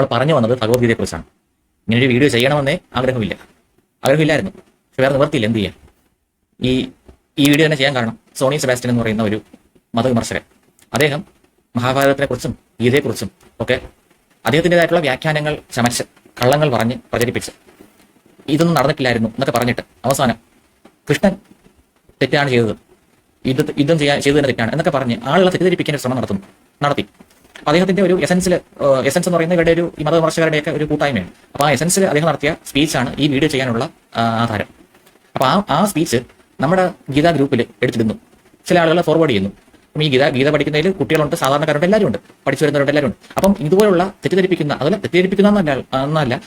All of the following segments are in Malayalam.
നമ്മൾ പറഞ്ഞു വന്നത് ഭഗവത്ഗീതയെക്കുറിച്ചാണ്. ഇങ്ങനെ ഒരു വീഡിയോ ചെയ്യണമെന്നേ ആഗ്രഹമില്ല. ആഗ്രഹമില്ലായിരുന്നു. പക്ഷെ വേറെ നിവർത്തിയില്ല എന്ത് ചെയ്യാം? ഈ ഈ വീഡിയോ തന്നെ ചെയ്യാൻ കാരണം സോണി സെബാസ്റ്റ്യൻ എന്ന് പറയുന്ന ഒരു മതവിമർശകൻ. അദ്ദേഹം മഹാഭാരതത്തെക്കുറിച്ചും ഗീതയെക്കുറിച്ചും ഒക്കെ അദ്ദേഹത്തിന്റെതായിട്ടുള്ള വ്യാഖ്യാനങ്ങൾ ചമച്ച് കള്ളങ്ങൾ പറഞ്ഞ് പ്രചരിപ്പിച്ച് ഇതൊന്നും നടന്നിട്ടില്ലായിരുന്നു എന്നൊക്കെ പറഞ്ഞിട്ട് അവസാനം കൃഷ്ണൻ തെറ്റാണ് ചെയ്തത്. യുദ്ധ യുദ്ധം ചെയ്യാൻ ചെയ്തു തന്നെ തെറ്റാണ് എന്നൊക്കെ പറഞ്ഞ് ആളുകളെ തെറ്റിദ്ധരിപ്പിക്കാൻ ശ്രമം നടത്തുന്നു നടത്തി. അദ്ദേഹത്തിന്റെ ഒരു എസൻസിൽ എസൻസ് എന്ന് പറയുന്ന ഇവരുടെ ഒരു മതവിമർശകരുടെയൊക്കെ ഒരു കൂട്ടായ്മയാണ്. അപ്പൊ ആ എസൻസിൽ അദ്ദേഹം നടത്തിയ സ്പീച്ചാണ് ഈ വീഡിയോ ചെയ്യാനുള്ള ആധാരം. അപ്പൊ ആ ആ സ്പീച്ച് നമ്മുടെ ഗീതാ ഗ്രൂപ്പിൽ എടുത്തിടുന്നു. ചില ആളുകളെ ഫോർവേഡ് ചെയ്യുന്നു. അപ്പം ഈ ഗീത ഗീത പഠിക്കുന്നതിൽ കുട്ടികളുണ്ട് സാധാരണക്കാരുണ്ട് എല്ലാവരും ഉണ്ട് പഠിച്ചു വരുന്നവരുണ്ട് എല്ലാവരും ഉണ്ട് അപ്പം ഇതുപോലുള്ള തെറ്റിദ്ധരിപ്പിക്കുന്ന അതല്ല തെറ്റിദ്ധരിപ്പിക്കുന്ന എന്നല്ല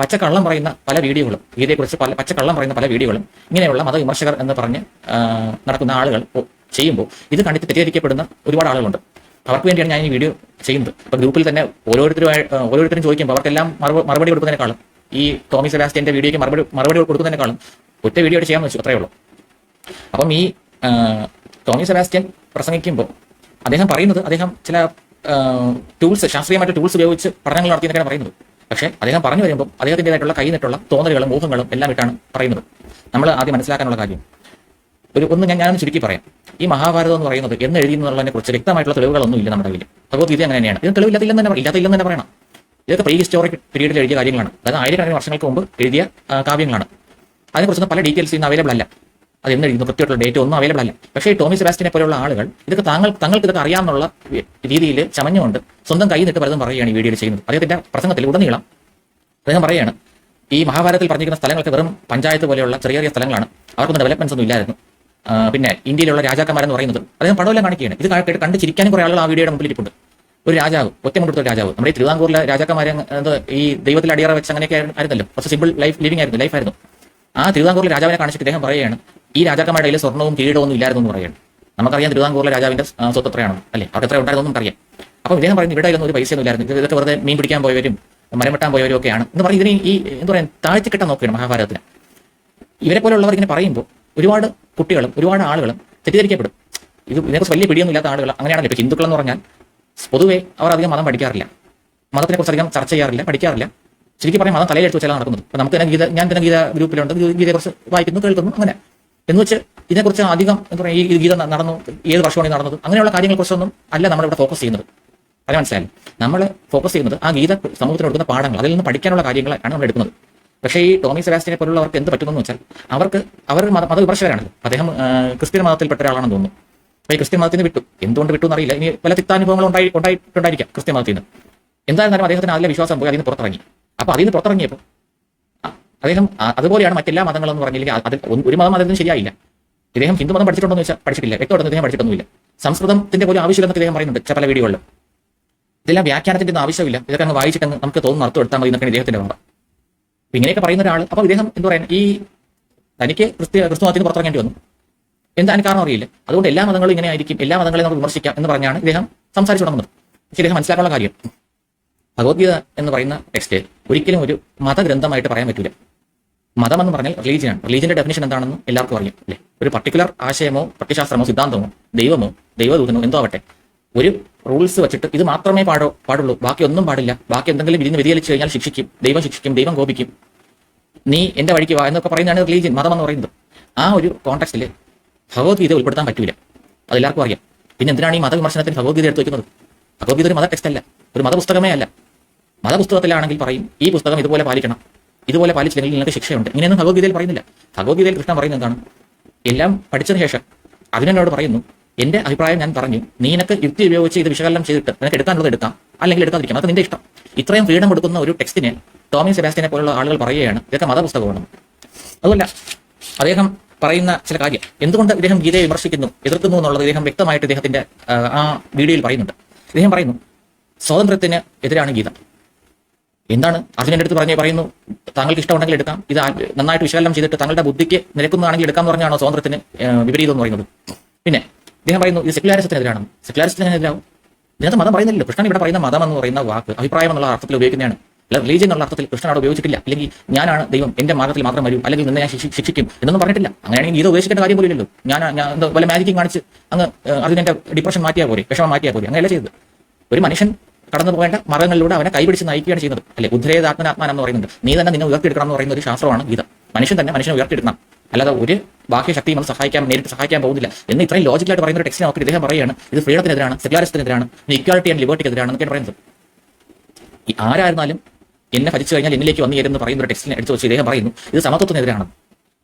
പച്ചക്കള്ളം പറയുന്ന പല വീഡിയോകളും ഗീതയെക്കുറിച്ച് പല പച്ചക്കള്ളം പറയുന്ന പല വീഡിയോകളും ഇങ്ങനെയുള്ള മതവിമർശകർ എന്ന് പറഞ്ഞ് നടക്കുന്ന ആളുകൾ ചെയ്യുമ്പോൾ ഇത് കണ്ടിട്ട് തെറ്റിദ്ധരിക്കപ്പെടുന്ന ഒരുപാട് ആളുകളുണ്ട്. അവർക്ക് വേണ്ടിയാണ് ഞാൻ ഈ വീഡിയോ ചെയ്യുന്നത്. ഇപ്പൊ ഗ്രൂപ്പിൽ തന്നെ ഓരോരുത്തരുമായി ഓരോരുത്തരും ചോദിക്കുമ്പോൾ അവർക്കെല്ലാം മറുപ- മറുപടി കൊടുക്കുന്നതിനേക്കാളും ഈ ടോമി സെബാസ്റ്റ്യന്റെ വീഡിയോയ്ക്ക് മറുപടി മറുപടി കൊടുക്കുന്നതിനേക്കാളും ഒറ്റ വീഡിയോ ചെയ്യാമെന്ന് വെച്ചു അത്രേ ഉള്ളൂ. അപ്പം ഈ ടോമി സെബാസ്റ്റ്യൻ പ്രസംഗിക്കുമ്പോൾ അദ്ദേഹം പറയുന്നത് അദ്ദേഹം ചില ടൂൾസ് ശാസ്ത്രീയമായിട്ട് ടൂൾസ് ഉപയോഗിച്ച് പഠനങ്ങൾ നടത്തിയെന്നൊക്കെയാണ് പറയുന്നത്. പക്ഷേ അദ്ദേഹം പറഞ്ഞു വരുമ്പോൾ അദ്ദേഹത്തിന്റെതായിട്ടുള്ള കൈ നിട്ടുള്ള തോന്നലുകളും മോഹങ്ങളും എല്ലാം ഇട്ടാണ് പറയുന്നത്. നമ്മൾ ആദ്യം മനസ്സിലാക്കാനുള്ള കാര്യം ഒരു ഒന്ന് ഞാൻ ഞാനൊന്ന് ചുരുക്കി പറയാം. ഈ മഹാഭാരതം എന്ന് പറയുന്നത് എന്ന് എഴുതിയെന്നുള്ളതിനെ കുറിച്ച് വ്യക്തമായിട്ടുള്ള തെളിവുകളൊന്നും ഇല്ല നമ്മുടെ കയ്യിൽ. ഭഗവത്ഗീത അങ്ങനെ തന്നെയാണ്. ഇത് തെളിവില്ലാത്തില്ലെന്ന് തന്നെ ഇല്ലാത്തില്ലെന്ന് തന്നെ പറയണം. ഇതൊക്കെ പ്രീ ഹിസ്റ്റോറിക് പീരീഡിൽ എഴുതിയ കാര്യങ്ങളാണ്. അതായത് ആയിരക്കണക്കിന് വർഷങ്ങൾക്ക് മുമ്പ് എഴുതിയ കാവ്യങ്ങളാണ്. അതിനെക്കുറിച്ചൊന്നും പല ഡീറ്റെയിൽസ് ഇന്ന് അവൈലബിൾ അല്ല. അത് എന്ന് എഴുതുന്നു കൃത്യമായിട്ടുള്ള ഡേറ്റ് ഒന്നും അവൈലബിൾ അല്ല. പക്ഷേ ഈ ടോമി സെബാസ്റ്റിനെ പോലെയുള്ള ആളുകൾ ഇതൊക്കെ താങ്കൾ തങ്ങൾക്ക് ഇതൊക്കെ അറിയാമെന്നുള്ള രീതിയിൽ ചമഞ്ഞുകൊണ്ട് സ്വന്തം കൈ നിട്ട് പലതും പറയുകയാണ് ഈ വീഡിയോയിൽ ചെയ്യുന്നത്. അദ്ദേഹത്തിന്റെ പ്രസംഗത്തിൽ ഉടനീളം അദ്ദേഹം പറയുകയാണ് ഈ മഹാഭാരതത്തിൽ പറഞ്ഞിരിക്കുന്ന സ്ഥലങ്ങളൊക്കെ വെറും പഞ്ചായത്ത് പോലെയുള്ള ചെറിയ ചെറിയ സ്ഥലങ്ങളാണ്. അവർക്കൊന്നും ഡെവലപ്മെന്റ്സ് ഒന്നും ഇല്ലായിരുന്നു. പിന്നെ ഇന്ത്യയിലുള്ള രാജാക്കന്മാരെന്ന് പറയുന്നത് അദ്ദേഹം പടമെല്ലാം കാണിക്കുകയാണ്. ഇത് കേട്ട് കണ്ട് ചിരിക്കാനും കുറെ ആളുകൾ ആ വീഡിയോയുടെ മുമ്പിൽ ഇരിപ്പുണ്ട്. ഒരു രാജാവ് ഒറ്റമുണ്ടെടുത്ത ഒരു രാജാവ്. നമ്മുടെ ഈ തിരുവിതാംകൂറിലെ രാജാക്കന്മാരെ ഈ ദൈവത്തിൽ അടിയറ വെച്ച് അങ്ങനെയൊക്കെ ആയിരുന്നല്ലോ. കുറച്ച് സിമ്പിൾ ലൈഫ് ലിവിംഗ് ആയിരുന്നു ലൈഫായിരുന്നു ആ തിരുവിതാംകൂറിലെ രാജാവിനെ കാണിച്ചിട്ട് അദ്ദേഹം പറയുകയാണ് ഈ രാജാക്കന്മാരുടെ കയ്യിൽ സ്വർണവും കിരീടവും ഒന്നും ഇല്ലായിരുന്നു എന്ന് പറയുകയാണ്. നമുക്കറിയാം തിരുവിതാംകൂറിലെ രാജാവിന്റെ സ്വത്ത് എത്രയാണ് അല്ലേ? അവർക്ക് എത്ര ഉണ്ടായിരുന്നു അറിയാം അപ്പോൾ ഇദ്ദേഹം പറയുന്നത് ഇവിടെ ഒരു പൈസ ഒന്നും ഇല്ലായിരുന്നു. ഇത് ഇതൊക്കെ വെറുതെ മീൻ പിടിക്കാൻ പോയവരും മരം വെട്ടാൻ പോയവരും ഒക്കെയാണ് എന്ന് പറഞ്ഞ് ഇതിനെ ഈ എന്താ പറയാ താഴ്ത്തിക്കെട്ടാൻ നോക്കുകയാണ് മഹാഭാരതത്തിന്. ഇവരെ പോലുള്ളവർ ഇങ്ങനെ പറയുമ്പോൾ ഒരുപാട് കുട്ടികളും ഒരുപാട് ആളുകളും തെറ്റിദ്ധരിക്കപ്പെടും. ഇത് ഇതിനെക്കുറിച്ച് വലിയ പിടിയൊന്നും ഇല്ലാത്ത ആളുകൾ അങ്ങനെയാണല്ലോ ഇപ്പൊ ഹിന്ദുക്കൾ എന്ന് പറഞ്ഞാൽ പൊതുവേ അവർ അധികം മതം പഠിക്കാറില്ല. മതത്തിനെ കുറിച്ച് അധികം ചർച്ച ചെയ്യാറില്ല പഠിക്കാറില്ല. ശരിക്കും പറയും മതം തലയിലെടുത്ത് വെച്ചാൽ നടക്കുന്നത്. ഇപ്പൊ നമുക്ക് തന്നെ ഗീത ഞാൻ തന്നെ ഗീത ഗ്രൂപ്പിലുണ്ട്. ഗീതയെക്കുറിച്ച് വായിക്കുന്നു കേൾക്കുന്നു അങ്ങനെ. എന്ന് വെച്ച് ഇതിനെക്കുറിച്ച് അധികം എന്താ പറയുക ഈ ഗീത നടന്നു ഏത് വർഷമാണ് നടന്നത്? അങ്ങനെയുള്ള കാര്യങ്ങളെക്കുറിച്ചൊന്നും അല്ല നമ്മളിവിടെ ഫോക്കസ് ചെയ്യുന്നത്. അത് മനസ്സിലായി നമ്മൾ ഫോക്കസ് ചെയ്യുന്നത് ആ ഗീത സമൂഹത്തിന് കൊടുക്കുന്ന പാഠങ്ങൾ അതിൽ നിന്ന് പഠിക്കാനുള്ള കാര്യങ്ങളാണ് നമ്മൾ എടുക്കുന്നത് പക്ഷേ ഈ ടോമി സെബാസ്റ്റിനെ പോലുള്ളവർക്ക് എന്ത് പറ്റുമെന്ന് വെച്ചാൽ അവർക്ക് അവർ മത മതവിമർശകരാണല്ലോ അദ്ദേഹം ക്രിസ്ത്യൻ മതത്തിൽപ്പെട്ട ഒരാളാണെന്ന് തോന്നുന്നു. അപ്പോൾ ഈ ക്രിസ്ത്യൻ മതത്തിൽ നിന്ന് വിട്ടു. എന്തുകൊണ്ട് വിട്ടു എന്നറിയില്ല. ഇനി പല തിക്താനുഭവങ്ങൾ ഉണ്ടായി ഉണ്ടായിട്ടുണ്ടായിരിക്കാം ക്രിസ്ത്യൻ മതത്തിൽ നിന്ന്. എന്തായിരുന്നാലും അദ്ദേഹത്തിന് അതിലെ വിശ്വാസം പോയി. അതിൽ നിന്ന് പുറത്തിറങ്ങി. അപ്പോൾ അതിൽ നിന്ന് പുറത്തിറങ്ങിയപ്പോൾ അദ്ദേഹം അതുപോലെയാണ് മറ്റെല്ലാ മതങ്ങളെന്ന് പറഞ്ഞില്ലെങ്കിൽ അതിൽ ഒരു മതം അതിന് ശരിയായില്ല. ഇദ്ദേഹം ഹിന്ദു മതം പഠിച്ചിട്ടുണ്ടോ എന്ന് വെച്ചാൽ പഠിച്ചിട്ടില്ല വ്യക്തമായിട്ട് ഇദ്ദേഹം പഠിച്ചിട്ടൊന്നുമില്ല. സംസ്കൃതത്തിന്റെ പോലും ആവശ്യമില്ലെന്ന് ഇദ്ദേഹം പറയുന്നുണ്ട് ചില വീഡിയോകളിൽ ഇതെല്ലാം വ്യാഖ്യാനത്തിന്റെ ആവശ്യമില്ല. ഇതൊക്കെ അങ്ങ് വായിച്ചിട്ട് നമുക്ക് തോന്നുന്ന അർത്ഥം എടുത്താൽ മതി എന്നൊക്കെയാണ് ഇദ്ദേഹത്തിന്റെ വാദം. ഇങ്ങനെയൊക്കെ പറയുന്ന ഒരാൾ അപ്പൊ ഇദ്ദേഹം എന്താ പറയാൻ ഈ തനിക്ക് ക്രിസ്ത്യ ക്രിസ്തു മതത്തിന് പുറത്തിറങ്ങേണ്ടി വന്നു. എന്താണ് കാരണം അറിയില്ല. അതുകൊണ്ട് എല്ലാ മതങ്ങളും ഇങ്ങനെ ആയിരിക്കും. എല്ലാ മതങ്ങളെയും നമുക്ക് വിമർശിക്കാം എന്ന് പറഞ്ഞാണ് ഇദ്ദേഹം സംസാരിച്ചു തുടങ്ങുന്നത് പക്ഷേ ഇദ്ദേഹം മനസ്സിലാക്കാനുള്ള കാര്യം. ഭഗവത്ഗീത എന്ന് പറയുന്ന ടെക്സ്റ്റ് ഒരിക്കലും ഒരു മതഗ്രന്ഥമായിട്ട് പറയാൻ പറ്റില്ല മതം എന്ന് പറഞ്ഞാൽ റിലീജിയനാണ് റിലീജിയന്റെ ഡെഫിനേഷൻ എന്താണെന്ന് എല്ലാവർക്കും അറിയാം അല്ലേ? ഒരു പർട്ടിക്കുലർ ആശയമോ പ്രത്യശാസ്ത്രമോ സിദ്ധാന്തമോ ദൈവമോ ദൈവദൂതനോ എന്തോ ആവട്ടെ. ഒരു റൂൾസ് വെച്ചിട്ട് ഇത് മാത്രമേ പാടോ പാടുള്ളൂ. ബാക്കി ഒന്നും പാടില്ല. ബാക്കി എന്തെങ്കിലും ഇരുന്ന് വ്യതിചലിച്ചു കഴിഞ്ഞാൽ ശിക്ഷിക്കും. ദൈവം ശിക്ഷിക്കും ദൈവം കോപിക്കും. നീ എന്റെ വഴിക്ക് വാ എന്നൊക്കെ പറയുന്നതാണ് റിലീജിയൻ മതം എന്ന് പറയുന്നത്. ആ ഒരു കോൺടാക്സ്റ്റിൽ ഭഗവത്ഗീത ഉൾപ്പെടുത്താൻ പറ്റൂല. അതെല്ലാവർക്കും അറിയാം. പിന്നെ എന്തിനാണ് ഈ മതവിമർശനത്തിന് ഭഗവത്ഗീത എടുത്തു വെക്കുന്നത്? ഭഗവത്ഗീത ഒരു മത ടെക്സ്റ്റ് അല്ല. ഒരു മതപുസ്തകമേ അല്ല. മതപുസ്തകത്തിലാണെങ്കിൽ പറയും ഈ പുസ്തകം ഇതുപോലെ പാലിക്കണം. ഇതുപോലെ പാലിച്ചില്ലെങ്കിൽ നിങ്ങൾക്ക് ശിക്ഷയുണ്ട്. ഇങ്ങനെയൊന്നും ഭഗവത്ഗീതയിൽ പറയുന്നില്ല. ഭഗവത്ഗീതയിൽ കൃഷ്ണൻ പറയുന്നത് എന്താണ്? എല്ലാം പഠിച്ചതിന് ശേഷം അതിനോട് പറയുന്നു എന്റെ അഭിപ്രായം ഞാൻ പറഞ്ഞു നിനക്ക് യുക്തി ഉപയോഗിച്ച് ഇത് വിശകലനം ചെയ്തിട്ട് നിനക്ക് എടുക്കാനുള്ളത് എടുക്കാം. അല്ലെങ്കിൽ എടുക്കാതിരിക്കാം. അത് നിന്റെ ഇഷ്ടം. ഇത്രയും ഫ്രീഡം കൊടുക്കുന്ന ഒരു ടെക്സ്റ്റിനെ ടോമി സെബാസ്റ്റിനെ പോലുള്ള ആളുകൾ പറയുകയാണ്. ഇതൊക്കെ മതപുസ്തകമാണ്. അതുമല്ല അദ്ദേഹം പറയുന്ന ചില കാര്യം. എന്തുകൊണ്ട് ഇദ്ദേഹം ഗീതയെ വിമർശിക്കുന്നു എതിർക്കുന്നു എന്നുള്ളത് ഇദ്ദേഹം വ്യക്തമായിട്ട് ഇദ്ദേഹത്തിന്റെ ആ, വീഡിയോയിൽ പറയുന്നുണ്ട്. ഇദ്ദേഹം പറയുന്നു സ്വാതന്ത്ര്യത്തിന് എതിരാണ് ഗീത. എന്താണ്? അർജുനന്റെ അടുത്ത് പറഞ്ഞു പറയുന്നു താങ്കൾക്ക് ഇഷ്ടമുണ്ടെങ്കിൽ എടുക്കാം. ഇത് നന്നായിട്ട് വിശകലനം ചെയ്തിട്ട് താങ്കളുടെ ബുദ്ധിക്ക് നിരക്കുന്നതാണെങ്കിൽ എടുക്കാം എന്ന് പറഞ്ഞാണോ സ്വാതന്ത്ര്യത്തിന് വിപരീതം എന്ന് പറയുന്നത്? പിന്നെ ഇദ്ദേഹം പറയുന്നു ഇത് സെക്യുലാരിസത്തിനെതിരാണ് സെക്യുലാരിസത്തിനെതിരാവും ഇതിനകത്ത് മതം പറയുന്നില്ലല്ലോ. കൃഷ്ണൻ ഇവിടെ പറയുന്ന മതം എന്ന് പറയുന്ന വാക്ക് അഭിപ്രായം എന്നുള്ള അർത്ഥത്തിൽ ഉപയോഗിക്കുന്നതാണ്. അല്ല റിലീജിയൻ എന്നുള്ള അർത്ഥത്തിൽ കൃഷ്ണൻ അവിടെ ഉപയോഗിച്ചിട്ടില്ല. അല്ലെങ്കിൽ ഞാനാണ് ദൈവം എന്റെ മാർഗത്തിൽ മാത്രം വരും. അല്ലെങ്കിൽ നിന്നെ ഞാൻ ശിക്ഷി- ശിക്ഷിക്കും എന്നൊന്നും പറഞ്ഞിട്ടില്ല. അങ്ങനെയാണെങ്കിൽ ഇത് ഉപേക്ഷിക്കേണ്ട കാര്യം പോലും ഇല്ലല്ലോ ഞാൻ ഞാൻ എന്തോ വല്ല മാജിക്കും കാണിച്ച് അങ്ങ് അതിന്റെ ഡിപ്രഷൻ മാറ്റിയാൽ പോരെ വിഷമം മാറ്റിയാൽ പോരെ. അങ്ങനെയല്ല ചെയ്തത്. ഒരു മനുഷ്യൻ കടന്നു പോകേണ്ട മറങ്ങളിലൂടെ അവനെ കൈപിടിച്ച് നയിക്കുകയാണ് ചെയ്യുന്നത്. അല്ലെ? ഉദ്ധരേതാത്മനാത്മാനം എന്ന് പറയുന്നുണ്ട്. നീ തന്നെ നിന്നെ ഉയർത്തിയെടുക്കണം എന്ന് പറയുന്ന ഒരു ശാസ്ത്രമാണ് ഗീത. മനുഷ്യൻ തന്നെ മനുഷ്യനെ ഉയർത്തിയെടുക്കണം. അല്ലാതെ ഒരു ബാഹ്യ ശക്തിയും അത് സഹായിക്കാൻ നേരിട്ട് സഹായിക്കാൻ പോകുന്നില്ല. എന്ന് ഇത്രയും ലോജിക്കലായിട്ട് പറയുന്ന ഒരു ടെക്സ്റ്റ് നോക്കി ഇദ്ദേഹം പറയുകയാണ്. ഇത് ഫ്രീഡത്തിനെതിരാണ് സെക്യുലാരിസത്തിനെതിരാണ് ഇക്വാലിറ്റി ആൻഡ് ലിബർട്ടിക്കെതിരാണ് എന്നൊക്കെയാണ് പറയുന്നത്. ഈ ആരായിരുന്നാലും എന്നെ ഭരിച്ചു കഴിഞ്ഞാൽ എന്നിലേക്ക് വന്നു ചേരുന്ന പറയുന്ന ഒരു ടെക്സ്റ്റിനെ എടുത്തു വെച്ച് ഇദ്ദേഹം പറയുന്നു. ഇത് സമത്വത്തിനെതിരാണ്.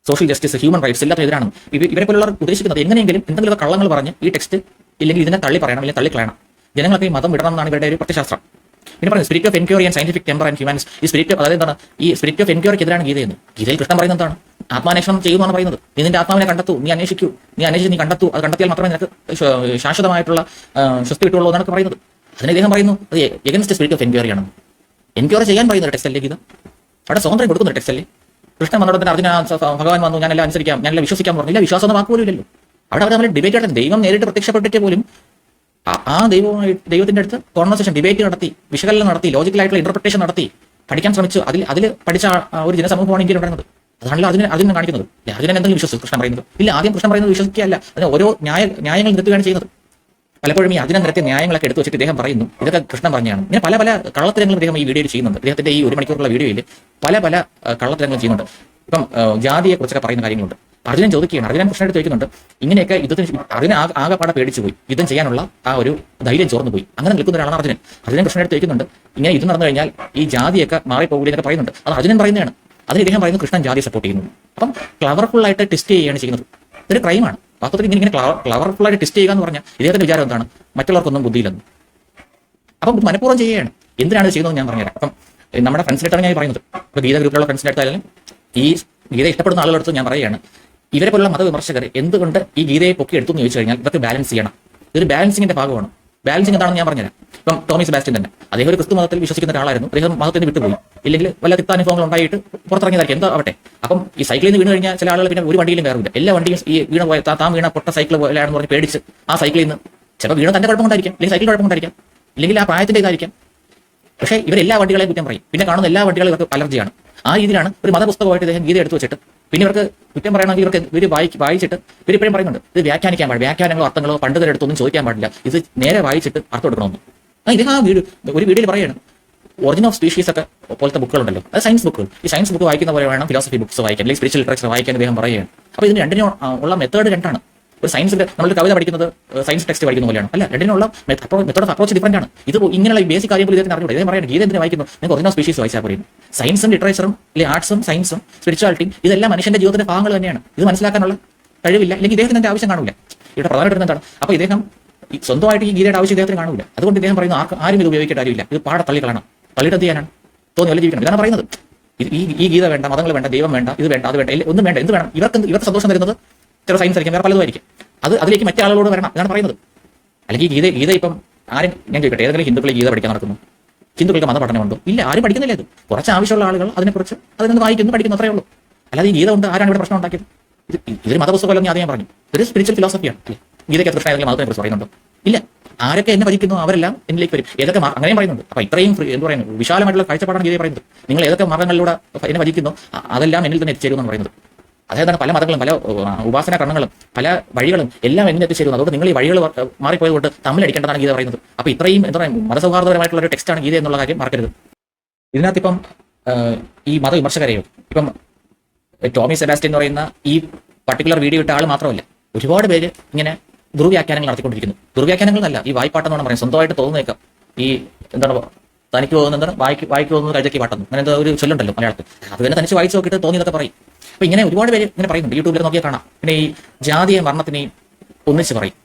സോഷ്യൽ ജസ്റ്റിസ് ഹ്യൂമൻ റൈറ്റ്സ് എല്ലാത്തിനെതിരാണ്. ഇവ ഇവരെ പോലുള്ളവർ ഉദ്ദേശിക്കുന്നത് എങ്ങനെയെങ്കിലും എന്തെങ്കിലും കള്ളങ്ങൾ പറഞ്ഞ് ഈ ടെക്സ്റ്റ് ഇല്ലെങ്കിൽ ഇതിനെ തള്ളി പറയണം അല്ലെങ്കിൽ തള്ളിക്കളയണം. ജനങ്ങൾക്ക് ഈ മതം വിടണം എന്നാണ് ഇവരുടെ ഒരു പ്രത്യശാസ്ത്രം. പിന്നെ പറയുന്നത് spirit of enquiry and scientific temper and humans ഈ സ്പിരിറ്റ് അതായത് എന്താണ്? ഈ സ്പിരിറ്റ് ഓഫ് എൻക്വയറിക്കെതിരാണ് ഗീതയെന്ന്. ഗീതയിൽ കൃഷ്ണൻ പറയുന്നത് എന്താണ്? ആത്മാന്വേഷണം ചെയ്യുമെന്നാണ് പറയുന്നത്. നീ നിന്റെ ആത്മാവിനെ കണ്ടെത്തൂ നീ അന്വേഷിക്കൂ നീ അന്വേഷിച്ച് നീ കണ്ടെത്തൂ അത് കണ്ടെത്തിയാൽ മാത്രമേ നിനക്ക് ശാശ്വതമായിട്ടുള്ള സ്വസ്ഥ കിട്ടുള്ളൂ എന്നാണ് പറയുന്നത്. അതിന് ഇദ്ദേഹം പറയുന്നു അത് എഗൻസ്റ്റ് സ്പിരിറ്റ് ഓഫ് എൻക്വയറി ആണ്. എൻക്വയറി ചെയ്യാൻ പറയുന്ന ഒരു ടെക്സ്റ്റ് അല്ലേ ഗീത? അവിടെ സ്വാതന്ത്ര്യം കൊടുക്കുന്ന ടെക്സ്റ്റ് അല്ലേ? കൃഷ്ണൻ വന്നോടത്തിന് അർജുന ഭഗവാൻ വന്നു ഞാനെല്ലാം അനുസരിക്കാം ഞാനെല്ലാം വിശ്വസിക്കാൻ പറഞ്ഞില്ല വിശ്വാസം എന്ന വാക്ക് പോലും ഇല്ലല്ലോ. അവിടെ അവർ നമ്മൾ ഡിബേറ്റ് ആയിട്ട് ദൈവം നേരിട്ട് പ്രത്യക്ഷപ്പെട്ടിട്ട് പോലും ആ- ദൈവമായി ദൈവത്തിന്റെ അടുത്ത് കോൺവെർസേഷൻ ഡിബേറ്റ് നടത്തി വിശകലനം നടത്തി ലോജിക്കലായിട്ടുള്ള ഇന്റർപ്രിട്ടേഷൻ നടത്തി പഠിക്കാൻ ശ്രമിച്ചു. അതിൽ അതിൽ പഠിച്ച ഒരു ജനസമൂഹമാണ് ഇന്ത്യയിൽ പറയുന്നത് അതാണല്ലോ അതിനെ അതിനെ കാണിക്കുന്നത്. അതിനെന്തെങ്കിലും വിശ്വസിച്ചു. കൃഷ്ണൻ പറയുന്നത്. ഇല്ല ആദ്യം കൃഷ്ണൻ പറയുന്നത് വിശ്വസിക്കുകയല്ല. അതിന് ഓരോ ന്യായ ന്യായങ്ങൾ നിരത്തുകയാണ് ചെയ്യുന്നത്. പലപ്പോഴും ഈ അതിനെ നിരത്തിയ ന്യായങ്ങളൊക്കെ എടുത്തു വെച്ചിട്ട് ഇദ്ദേഹം പറയുന്നു. ഇതൊക്കെ കൃഷ്ണൻ പറഞ്ഞാണ് ഇങ്ങനെ പല പല കള്ളത്തരങ്ങളും അദ്ദേഹം ഈ വീഡിയോയിൽ ചെയ്യുന്നുണ്ട്. ഇദ്ദേഹത്തിന്റെ ഈ ഒരു മണിക്കൂറുള്ള വീഡിയോയിൽ പല പല കള്ളത്തരങ്ങളും ചെയ്യുന്നുണ്ട്. ഇപ്പം ജാതിയെ കുറിച്ചൊക്കെ പറയുന്ന കാര്യങ്ങളുണ്ട്. അർജുനൻ ചോദിക്കുകയാണ്. അർജുനൻ കൃഷ്ണനോട് ചോദിക്കുന്നുണ്ട്. ഇങ്ങനെയൊക്കെ യുദ്ധത്തിന് അർജുന ആകെ ആകെപ്പാടെ പേടിച്ചു പോയി. യുദ്ധം ചെയ്യാനുള്ള ആ ഒരു ധൈര്യം ചോർന്നു പോയി. അങ്ങനെ നിൽക്കുന്ന ഒരാളാണ് അർജുനൻ. അർജുനൻ കൃഷ്ണനോട് ചോദിക്കുന്നുണ്ട്. ഇങ്ങനെ യുദ്ധം നടന്നു കഴിഞ്ഞാൽ ഈ ജാതിയൊക്കെ മാറിപ്പോകില്ല എന്നൊക്കെ പറയുന്നുണ്ട്. അത് അർജുനൻ പറയുന്നതാണ്. അതിന് ഇദ്ദേഹം പറയുന്നത് കൃഷ്ണൻ ജാതിയെ സപ്പോർട്ട് ചെയ്യുന്നു. അപ്പം ക്ലവർഫുൾ ആയിട്ട് ടെസ്റ്റ് ചെയ്യുകയാണ് ചെയ്യുന്നത്. ഇതൊരു ക്രൈമാണ് വാസ്തവത്തിൽ ഇങ്ങനെ ഇങ്ങനെ ക്ലവർഫുൾ ആയിട്ട് ടെസ്റ്റ് ചെയ്യുക എന്ന് പറഞ്ഞാൽ ഇദ്ദേഹത്തിന്റെ വിചാരം എന്താണ്? മറ്റുള്ളവർക്കൊന്നും ബുദ്ധിയില്ലെന്ന്. അപ്പം ഇത് മനഃപൂർവം ചെയ്യുകയാണ്. എന്തിനാണ് ചെയ്യുന്നത് ഞാൻ പറഞ്ഞുതരാം. അപ്പം നമ്മുടെ ഫ്രണ്ട്സിനായിട്ടാണ് ഞാൻ പറയുന്നത്. ഇപ്പൊ ഗീത ഗ്രൂപ്പിലുള്ള ഫ്രണ്ട്സിന്റെ അടുത്തായാലും ഈ ഗീത ഇഷ്ടപ്പെടുന്ന ആളുകളടുത്ത് ഞാൻ പറയുകയാണ്. ഇവരെ പോലുള്ള മതവിമർശകർ എന്തുകൊണ്ട് ഈ ഗീതയെ പൊക്കി എടുത്തു എന്ന് ചോദിച്ചു കഴിഞ്ഞാൽ ഇതൊക്കെ ബാലൻസ് ചെയ്യണം. ഇതൊരു ബാലൻസിങ്ങിന്റെ ഭാഗമാണ്. ബാലൻസിങ് എന്താണെന്ന് ഞാൻ പറഞ്ഞുതരാം. ഇപ്പം ടോമി സെബാസ്റ്റ്യൻ തന്നെ. അദ്ദേഹം ഒരു ക്രിസ്തു മതത്തിൽ വിശ്വസിക്കുന്ന ഒരാളായിരുന്നു. അദ്ദേഹം മതത്തിന് വിട്ടുപോയി. ഇല്ലെങ്കിൽ വല്ല തിക്താനുഭവങ്ങൾ ഉണ്ടായിട്ട് പുറത്തിറങ്ങിയതായിരിക്കും. എന്താ ആവട്ടെ. അപ്പം ഈ സൈക്കിളിൽ നിന്ന് വീണ് കഴിഞ്ഞാൽ ചില ആളുകൾ പിന്നെ ഒരു വണ്ടിയിലും കയറില്ല എല്ലാ വണ്ടിയും ഈ വീണ പോയ താ- വീണ പൊട്ട സൈക്കിൾ പോലെയാണെന്ന് പറഞ്ഞ് പേടിച്ച് ആ സൈക്കിളിൽ നിന്ന് ചിലപ്പോൾ വീണ തന്റെ കുഴപ്പം കൊണ്ടായിരിക്കാം. അല്ലെങ്കിൽ സൈക്കിൾ കുഴപ്പം കൊണ്ടായിരിക്കാം. ഇല്ലെങ്കിൽ ആ പ്രായത്തിന്റെ ഇതായിരിക്കാം. പക്ഷേ ഇവരെല്ലാ വണ്ടികളെയും കുറ്റം പറയും. പിന്നെ കാണുന്ന എല്ലാ വണ്ടികളും ഇവർക്ക് അലർജിയാണ്. ആ രീതിയിലാണ് ഒരു മതപുസ്തകമായിട്ട് ഇദ്ദേഹം ഗീത എടുത്തു വെച്ചിട്ട് പിന്നെ ഇവർക്ക് കുറ്റം പറയണമെങ്കിൽ ഇവർക്ക് ഇവർ വായിച്ച് വായിച്ചിട്ട് ഇവർ ഇപ്പോഴും പറയുന്നുണ്ട് ഇത് വ്യാഖ്യാനിക്കാൻ പാടില്ല വ്യാഖ്യാനങ്ങളോ അർത്ഥങ്ങളോ പണ്ഡിതരെടുത്തൊന്നും ചോദിക്കാൻ പാടില്ല ഇത് നേരെ വായിച്ചിട്ട് അർത്ഥം എടുക്കണമെന്ന് ആ ഇദ്ദേഹം ആ വീട് ഒരു വീഡിയോയിൽ പറയാണ് ഒറിജിൻ ഓഫ് സ്പീഷീസ് ഒക്കെ പോലത്തെ ബുക്കുകളുണ്ടല്ലോ അത് സയൻസ് ബുക്കുകൾ ഈ സയൻസ് ബുക്ക് വായിക്കുന്ന പോലെ വേണം ഫിലോസഫി ബുക്സ് വായിക്കാൻ അല്ലെങ്കിൽ സ്പിരിച്വൽ ലിറ്ററേച്ചർ വായിക്കാൻ അദ്ദേഹം പറയുകയാണ്. അപ്പോൾ ഇതിന് രണ്ടിനും ഉള്ള മെത്തേഡ് രണ്ടാണ്. ഒരു സയൻസിന്റെ നമ്മൾ കവിത പഠിക്കുന്നത് സയൻസ് ടെക്സ്റ്റ് പഠിക്കുന്ന പോലെയാണ്. അല്ല രണ്ടിനുള്ള മെത്തേഡ് ഓഫ് അപ്രോച്ച് ഡിഫറന്റ് ആണ്. ഇത് ഇങ്ങനെയുള്ള ബേസിക് കാര്യങ്ങൾ ഇദ്ദേഹത്തിന് അറിഞ്ഞു ഇതേ പറയുന്നത് ഗീത എന്തിനെ വായിക്കുന്നു നിങ്ങൾക്ക് ഒറിജിനൽ സ്പീഷീസ് വായിച്ചാൽ പറയും സയൻസും ലിറ്ററേച്ചറും അല്ലെങ്കിൽ ആർട്സും സയൻസും സ്പിരിച്വാലിറ്റിയും ഇതെല്ലാം മനുഷ്യന്റെ ജീവിതത്തിന്റെ ഭാഗങ്ങൾ തന്നെയാണ്. ഇത് മനസ്സിലാക്കാനുള്ള കഴിവില്ല. അല്ലെങ്കിൽ ഇദ്ദേഹത്തിന്റെ ആവശ്യം കാണില്ല ഇവിടെ പ്രധാനപ്പെട്ട എന്താണ്? അപ്പോൾ ഇദ്ദേഹം സ്വന്തമായിട്ട് ഈ ഗീതയുടെ ആവശ്യം ഇദ്ദേഹത്തിന് കാണില്ല അതുകൊണ്ട് ഇദ്ദേഹം പറയുന്നു ആർക്ക് ആരും ഇത് ഉപയോഗിക്കേണ്ട കാര്യമില്ല. ഇത് പാടെ തള്ളിക്കളയണം. തള്ളിയിട്ട് എന്ത് ചെയ്യാനാണ്? തോന്നി വല്ല ജീവിക്കണം. ഇതാണ് പറയുന്നത്. ഈ ഈ ഗീത വേണ്ട മതങ്ങൾ വേണ്ട ദൈവം വേണ്ട ഇത് വേണ്ട അത് വേണ്ട ഒന്നും വേണ്ട. എന്ത് വേണം? ഇവർക്ക് ഇവർക്ക് സന്തോഷം തരുന്നത്? ചില സയൻസ് ആയിരിക്കും വേറെ പലതുമായിരിക്കും അത് അതിലേക്ക് മറ്റേ ആളുകളോട് വരണം എന്നാണ് പറയുന്നത്. അല്ലെങ്കിൽ ഗീത ഗീത ഇപ്പം ആരും ഞാൻ ചോദിക്കട്ടെ ഏതെങ്കിലും ഹിന്ദുക്കളെ ഗീത പഠിക്കാൻ നടക്കുന്നു? ഹിന്ദുക്കൾക്ക് മതപഠനമുണ്ടോ ഇല്ല ആരും പഠിക്കുന്നില്ല ഇത്. കുറച്ച് ആവശ്യമുള്ള ആളുകൾ അതിനെക്കുറിച്ച് അതിനൊന്ന് വായിക്കുന്നു പഠിക്കുന്നു അത്രേ ഉള്ളൂ. അല്ലാതെ ഈ ഗീത കൊണ്ട് ആരാണ് ഇവിടെ പ്രശ്നം ഉണ്ടാക്കിയത്? ഇത് ഇതൊരു മതപുസ്തകമല്ല ഞാൻ ആദ്യം പറഞ്ഞു. ഇതൊരു സ്പിരിച്വൽ ഫിലോസഫിയാണ് ഗീതയ്ക്ക് കൃഷ്ണ ഏതെങ്കിലും മതത്തിനെ കുറിച്ച് പറയുന്നുണ്ടോ? ഇല്ല. ആരൊക്കെ എന്നെ പഠിക്കുന്നു അവരെല്ലാം എന്നിലേക്ക് വരും. ഏതൊക്കെ അങ്ങനെയും പറയുന്നുണ്ട്. അപ്പൊ ഇത്രയും എന്ന് പറയുന്നത് വിശാലമായിട്ടുള്ള കാഴ്ചപ്പാടാണ് ഗീതയെ പറയുന്നത്. നിങ്ങൾ ഏതൊക്കെ മാർഗങ്ങളിലൂടെ എന്നെ പഠിക്കുന്നു? അതെല്ലാം എന്നിൽ തന്നെ എത്തിച്ചേരുമെന്നാണ് പറയുന്നത്. അതായത് പല മതങ്ങളും പല ഉപാസന കർണങ്ങളും പല വഴികളും എല്ലാം എങ്ങനെ എത്തിച്ചേരുന്നു. അതുകൊണ്ട് നിങ്ങൾ ഈ വഴികൾ കൊണ്ട് തമ്മിലടിക്കേണ്ടതാണ് ഗീത പറയുന്നത്. അപ്പൊ ഇത്രയും എന്താ പറയുക മതസൗഹാർദ്ദപരമായിട്ടുള്ള ഒരു ടെക്സ്റ്റാണ് ഗീത എന്നുള്ള കാര്യം മറക്കരുത്. ഇതിനകത്ത് ഇപ്പം ആ, ഈ മതവിമർശകരെയോ ഇപ്പം ടോമി സെബാസ്റ്റ്യൻ എന്ന് പറയുന്ന ഈ പർട്ടിക്കുലർ വീഡിയോ ഇട്ട ആൾ മാത്രമല്ല ഒരുപാട് പേര് ഇങ്ങനെ ദുർവ്യാഖ്യാനങ്ങൾ നടത്തിക്കൊണ്ടിരിക്കുന്നു. ദുർവ്യാഖ്യാനങ്ങൾ അല്ല ഈ വായ്പാട്ടെന്നാണ് പറയുന്നത് സ്വന്തമായിട്ട് തോന്നുന്നേക്കാം. ഈ എന്താണ് തനിക്ക് പോകുന്ന എന്താണ്? വായിക്ക് വായിക്ക് പോകുന്നത് കഴുതയ്ക്ക് പാട്ടെന്ന്. അങ്ങനെ എന്തോ ഒരു ചൊല്ലുണ്ടല്ലോ മലയാളത്തിൽ. അത് തന്നെ തനിച്ച് വായിച്ച് നോക്കിയിട്ട് തോന്നിയതൊക്കെ പറയും. അപ്പൊ ഇങ്ങനെ ഒരുപാട് പേര് ഇങ്ങനെ പറയുന്നുണ്ട്. യൂട്യൂബിൽ നോക്കിയാൽ കാണാം. പിന്നെ ഈ ജാതിയെയും വർണത്തിനെയും ഒന്നിച്ച് പറയും.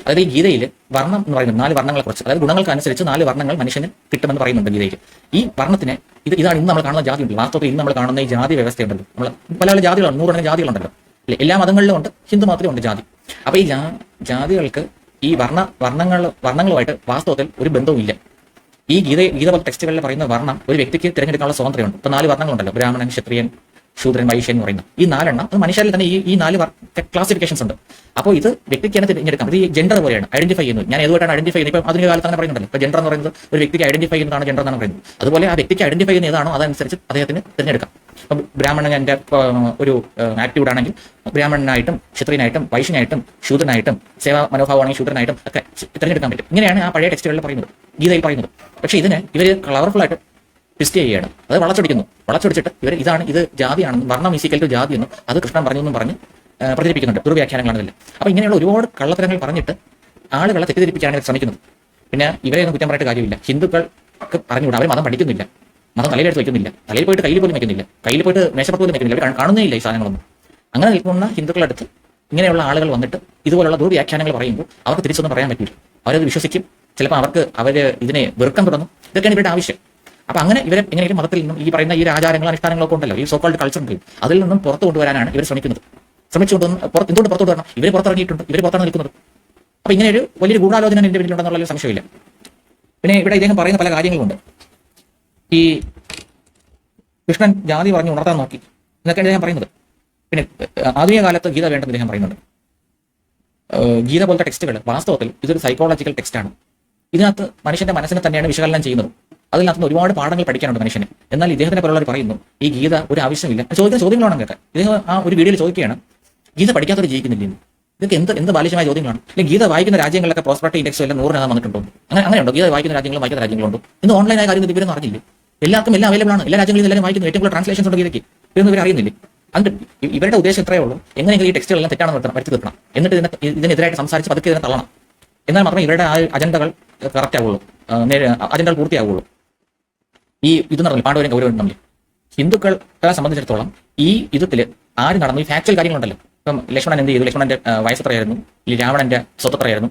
അതായത് ഈ ഗീതയിൽ വർണം എന്ന് പറയുന്നത് നാല് വർണങ്ങളെ കുറിച്ച് അതായത് ഗുണങ്ങൾക്ക് അനുസരിച്ച് നാല് വർണങ്ങൾ മനുഷ്യന് കിട്ടുമെന്ന് പറയുന്നുണ്ട് ഗീതയിൽ. ഈ വർണത്തിന് ഇത് ഇതാണ് ഇന്ന് നമ്മൾ കാണുന്ന ജാതി ഉണ്ട് വാസ്തവത്തിൽ ഇന്ന് നമ്മൾ കാണുന്ന ഈ ജാതി വ്യവസ്ഥയുണ്ടല്ലോ. നമ്മൾ പല പല ജാതികളാണ് നൂറുകണക്കിന് ജാതികളുണ്ടല്ലോ അല്ലെ? എല്ലാ മതങ്ങളിലും ഉണ്ട്. ഹിന്ദു മാത്രമേ ഉണ്ട് ജാതി. അപ്പൊ ഈ ജാതികൾക്ക് ഈ വർണ വർണങ്ങൾ വർണങ്ങളുമായിട്ട് വാസ്തവത്തിൽ ഒരു ബന്ധവും ഇല്ല ഈ ഗീത ഗീത പോലെ ടെക്സ്റ്റുകളിൽ പറയുന്ന വർണം ഒരു വ്യക്തിക്ക് തിരഞ്ഞെടുക്കാനുള്ള സ്വാതന്ത്ര്യമുണ്ട്. ഇപ്പൊ നാല് വർണങ്ങളുണ്ടല്ലോ ബ്രാഹ്മണൻ ക്ഷത്രിയൻ ശൂദ്രൻ വൈശ്യൻ എന്ന് പറയുന്ന. ഈ നാലെണ്ണം അത് മനുഷ്യരിൽ തന്നെ ഈ ഈ നാല് ക്ലാസിഫിക്കേഷൻസ് ഉണ്ട്. അപ്പോൾ ഇത് വ്യക്തിക്ക് തന്നെ തിരഞ്ഞെടുക്കാം. ഇത് ഈ ജെൻഡർ പോലെയാണ്. ഐഡന്റിഫൈ ചെയ്യുന്നത് ഞാൻ ഏതുമായിട്ടാണ് ഐഡന്റിഫൈ ചെയ്യുന്നത്? ഇപ്പം ആധുനിക കാലത്ത് തന്നെ പറയുന്നുണ്ടല്ലോ. ഇപ്പൊ ജെൻഡർ എന്ന് പറയുന്നത് ഒരു വ്യക്തിക്ക് ഐഡന്റിഫൈ ചെയ്യുന്നതാണ് ജെൻഡർ എന്നാണ് പറയുന്നത്. അതുപോലെ ആ വ്യക്തിക്ക് ഐഡന്റിഫൈ ചെയ്യുന്ന ഏതാണോ അതനുസരിച്ച് അദ്ദേഹത്തിന് തിരഞ്ഞെടുക്കാം. ബ്രാഹ്മണൻ എന്റെ ഒരു ആറ്റിറ്റ്യൂഡ് ആണെങ്കിൽ ബ്രാഹ്മണനായിട്ടും ക്ഷത്രിയനായിട്ടും വൈശ്യനായിട്ടും ശൂദ്രനായിട്ടും സേവാ മനോഭാവമാണെങ്കിൽ ശൂദ്രനായിട്ടും ഒക്കെ തിരഞ്ഞെടുക്കാൻ പറ്റും. ഇങ്ങനെയാണ് ആ പഴയ ടെക്സ്റ്റുകളിൽ പറയുന്നത് ഗീതയിൽ പറയുന്നത്. പക്ഷേ ഇതിനെ ഇവർ കളർഫുൾ ആയിട്ട് ട്വിസ്റ്റ് ചെയ്യുകയാണ്. അത് വളച്ചൊടിക്കുന്നു. വളച്ചൊടിച്ചിട്ട് ഇവർ ഇതാണ് ഇത് ജാതിയാണെന്നും വർണം ഈസിക്കൽ ടു ജാതി എന്നും അത് കൃഷ്ണൻ പറഞ്ഞു എന്നും പറഞ്ഞ് പ്രചരിപ്പിക്കുന്നുണ്ട്. ദുർവ്യാഖ്യാനങ്ങളാണ് ഇതിൽ അപ്പോൾ ഇങ്ങനെയുള്ള ഒരുപാട് കള്ളത്തരങ്ങൾ പറഞ്ഞിട്ട് ആളുകളെ തെറ്റിദ്ധരിപ്പിക്കാനായിട്ട് ശ്രമിക്കുന്നത്. പിന്നെ ഇവരെ ഒന്നും കുറ്റം പറഞ്ഞിട്ട് കാര്യമില്ല. ഹിന്ദുക്കൾക്ക് പറഞ്ഞുകൂടാ. അവർ മതം പഠിക്കുന്നില്ല. മതം തലയിലെടുത്ത് വയ്ക്കുന്നില്ല. തലയിൽ പോയിട്ട് കയ്യിൽ പോലും വയ്ക്കുന്നില്ല. കയ്യിൽ പോയിട്ട് മേശപ്പുറത്ത് പോലും വയ്ക്കുന്നില്ല. അവർ കാണുന്നേ ഇല്ല ഈ സാധനങ്ങളൊന്നും. അങ്ങനെ നിൽക്കുന്ന ഹിന്ദുക്കളടുത്ത് ഇങ്ങനെയുള്ള ആളുകൾ വന്നിട്ട് ഇതുപോലുള്ള ദുർവ്യാഖ്യാനങ്ങൾ പറയുമ്പോൾ അവർക്ക് തിരിച്ചൊന്നും പറയാൻ പറ്റില്ല. അവരത് വിശ്വസിക്കും. ചിലപ്പോൾ അവർക്ക് അവർ ഇതിനെ വെറുക്കാൻ തുടങ്ങും. ഇതൊക്കെയാണ് ഇവരുടെ ആവശ്യം. അപ്പൊ അങ്ങനെ ഇവരെ എങ്ങനെയും മതത്തിൽ നിന്നും ഈ പറയുന്ന ഈ ഒരു ആചാരങ്ങളും അനുഷ്ഠാനങ്ങളൊക്കെ ഉണ്ടല്ലോ ഈ സോക്കോൾഡ് കൾച്ചർ ഉണ്ടല്ലോ അതിൽ നിന്നും പുറത്തു കൊണ്ടുവരാനാണ് ഇവർ ശ്രമിക്കുന്നത്. ശ്രമിച്ചുകൊണ്ട് പുറത്ത് എന്തുകൊണ്ട് പുറത്തു വരണം? ഇവർ പുറത്തിറങ്ങിയിട്ടുണ്ട്. ഇവർ പുറത്താണ് നിൽക്കുന്നത്. അപ്പൊ ഇങ്ങനെ ഒരു വലിയൊരു ഗൂഢാലോചന എന്റെ വീട്ടിലുണ്ടെന്നുള്ള സംശയമില്ല പിന്നെ ഇവിടെ ഇദ്ദേഹം പറയുന്ന പല കാര്യങ്ങളുണ്ട് ഈ കൃഷ്ണൻ ജാതി പറഞ്ഞ് ഉണർത്താൻ നോക്കി. എന്നൊക്കെ അദ്ദേഹം പറയുന്നത്. പിന്നെ ആധുനിക കാലത്ത് ഗീത വേണ്ടെന്ന് അദ്ദേഹം പറയുന്നുണ്ട്. ഗീത പോലത്തെ ടെക്സ്റ്റുകൾ വാസ്തവത്തിൽ ഇതൊരു സൈക്കോളജിക്കൽ ടെക്സ്റ്റാണ് ഇതിനകത്ത് മനുഷ്യന്റെ മനസ്സിനെ തന്നെയാണ് വിശകലനം ചെയ്യുന്നത്. അതിനകത്ത് ഒരുപാട് പാഠങ്ങൾ പഠിക്കാനുണ്ട് മനുഷ്യന്. എന്നാൽ ഇദ്ദേഹത്തിനെ പോലുള്ളവർ പറയുന്നു ഈ ഗീത ഒരു ആവശ്യമില്ല. ചോദിക്കുന്ന ചോദ്യങ്ങളാണ് കേൾക്കാൻ. ഇദ്ദേഹം ആ ഒരു വീഡിയോയിൽ ചോദിക്കുകയാണ് ഗീത പഠിക്കാത്തവർ ജീവിക്കുന്നില്ല ഇന്ന്. ഇതൊക്കെ എന്ത് എന്ത് ബാലിശമായ ചോദ്യങ്ങളാണ്? അല്ലെങ്കിൽ ഗീത വായിക്കുന്ന രാജ്യങ്ങളിലൊക്കെ പ്രോസ്പെക്ട് ഇൻഡെക്സ് എല്ലാം നൂറിനകം വന്നിട്ടുണ്ടോ? അങ്ങനെ അങ്ങനെയുണ്ടോ? ഗീത വായിക്കുന്ന രാജ്യങ്ങളും വായിക്കുന്ന രാജ്യങ്ങളുണ്ടോ? ഇന്ന് ഓൺലൈനായ കാര്യം ഇവരൊന്നും അറിയില്ല എല്ലാവർക്കും എല്ലാം അവൈലബിൾ ആണ്. എല്ലാ രാജ്യങ്ങളിൽ എല്ലാവരും വായിക്കുന്നു. ഏറ്റവും കൂടുതൽ ട്രാൻസ്ലേഷൻസ് ഉണ്ട് ഗീതയ്ക്ക്. ഇതൊന്നും ഇവർ അറിയുന്നില്ലേ? അതിന്റെ ഇവരുടെ ഉദ്ദേശം ഇത്രയേ ഉള്ളൂ. എങ്ങനെയെങ്കിലും ഈ ടെക്സ്റ്റുകളെല്ലാം തെറ്റാണെന്ന് വരുത്തണം വരുത്തി തീർക്കണം. എന്നിട്ട് ഇതിനെ ഇതിനെതിരായിട്ട് സംസാരിച്ച് പതുക്കെ ഇതിനെ തള്ളണം. എന്നാൽ മാത്രമേ ഇവരുടെ ആ അജണ്ടകൾ കറക്റ്റ് ആവുള്ളൂ. അജണ്ടകൾ പൂർത്തിയാവുള്ളൂ. ഈ ഇത് നടന്നു പാണ്ഡവരും കൗരവരും തമ്മിൽ ഹിന്ദുക്കളെ സംബന്ധിച്ചിടത്തോളം ഈ യുദ്ധത്തിൽ ആര് നടന്നു? ഈ ഫാക്ച്വൽ കാര്യങ്ങളുണ്ടല്ലോ. ഇപ്പം ലക്ഷ്മണൻ എന്ത് ചെയ്തു? ലക്ഷ്മണന്റെ വയസ്സ് എത്രയായിരുന്നു രാവണന്റെ സ്വത്ത് എത്രയായിരുന്നു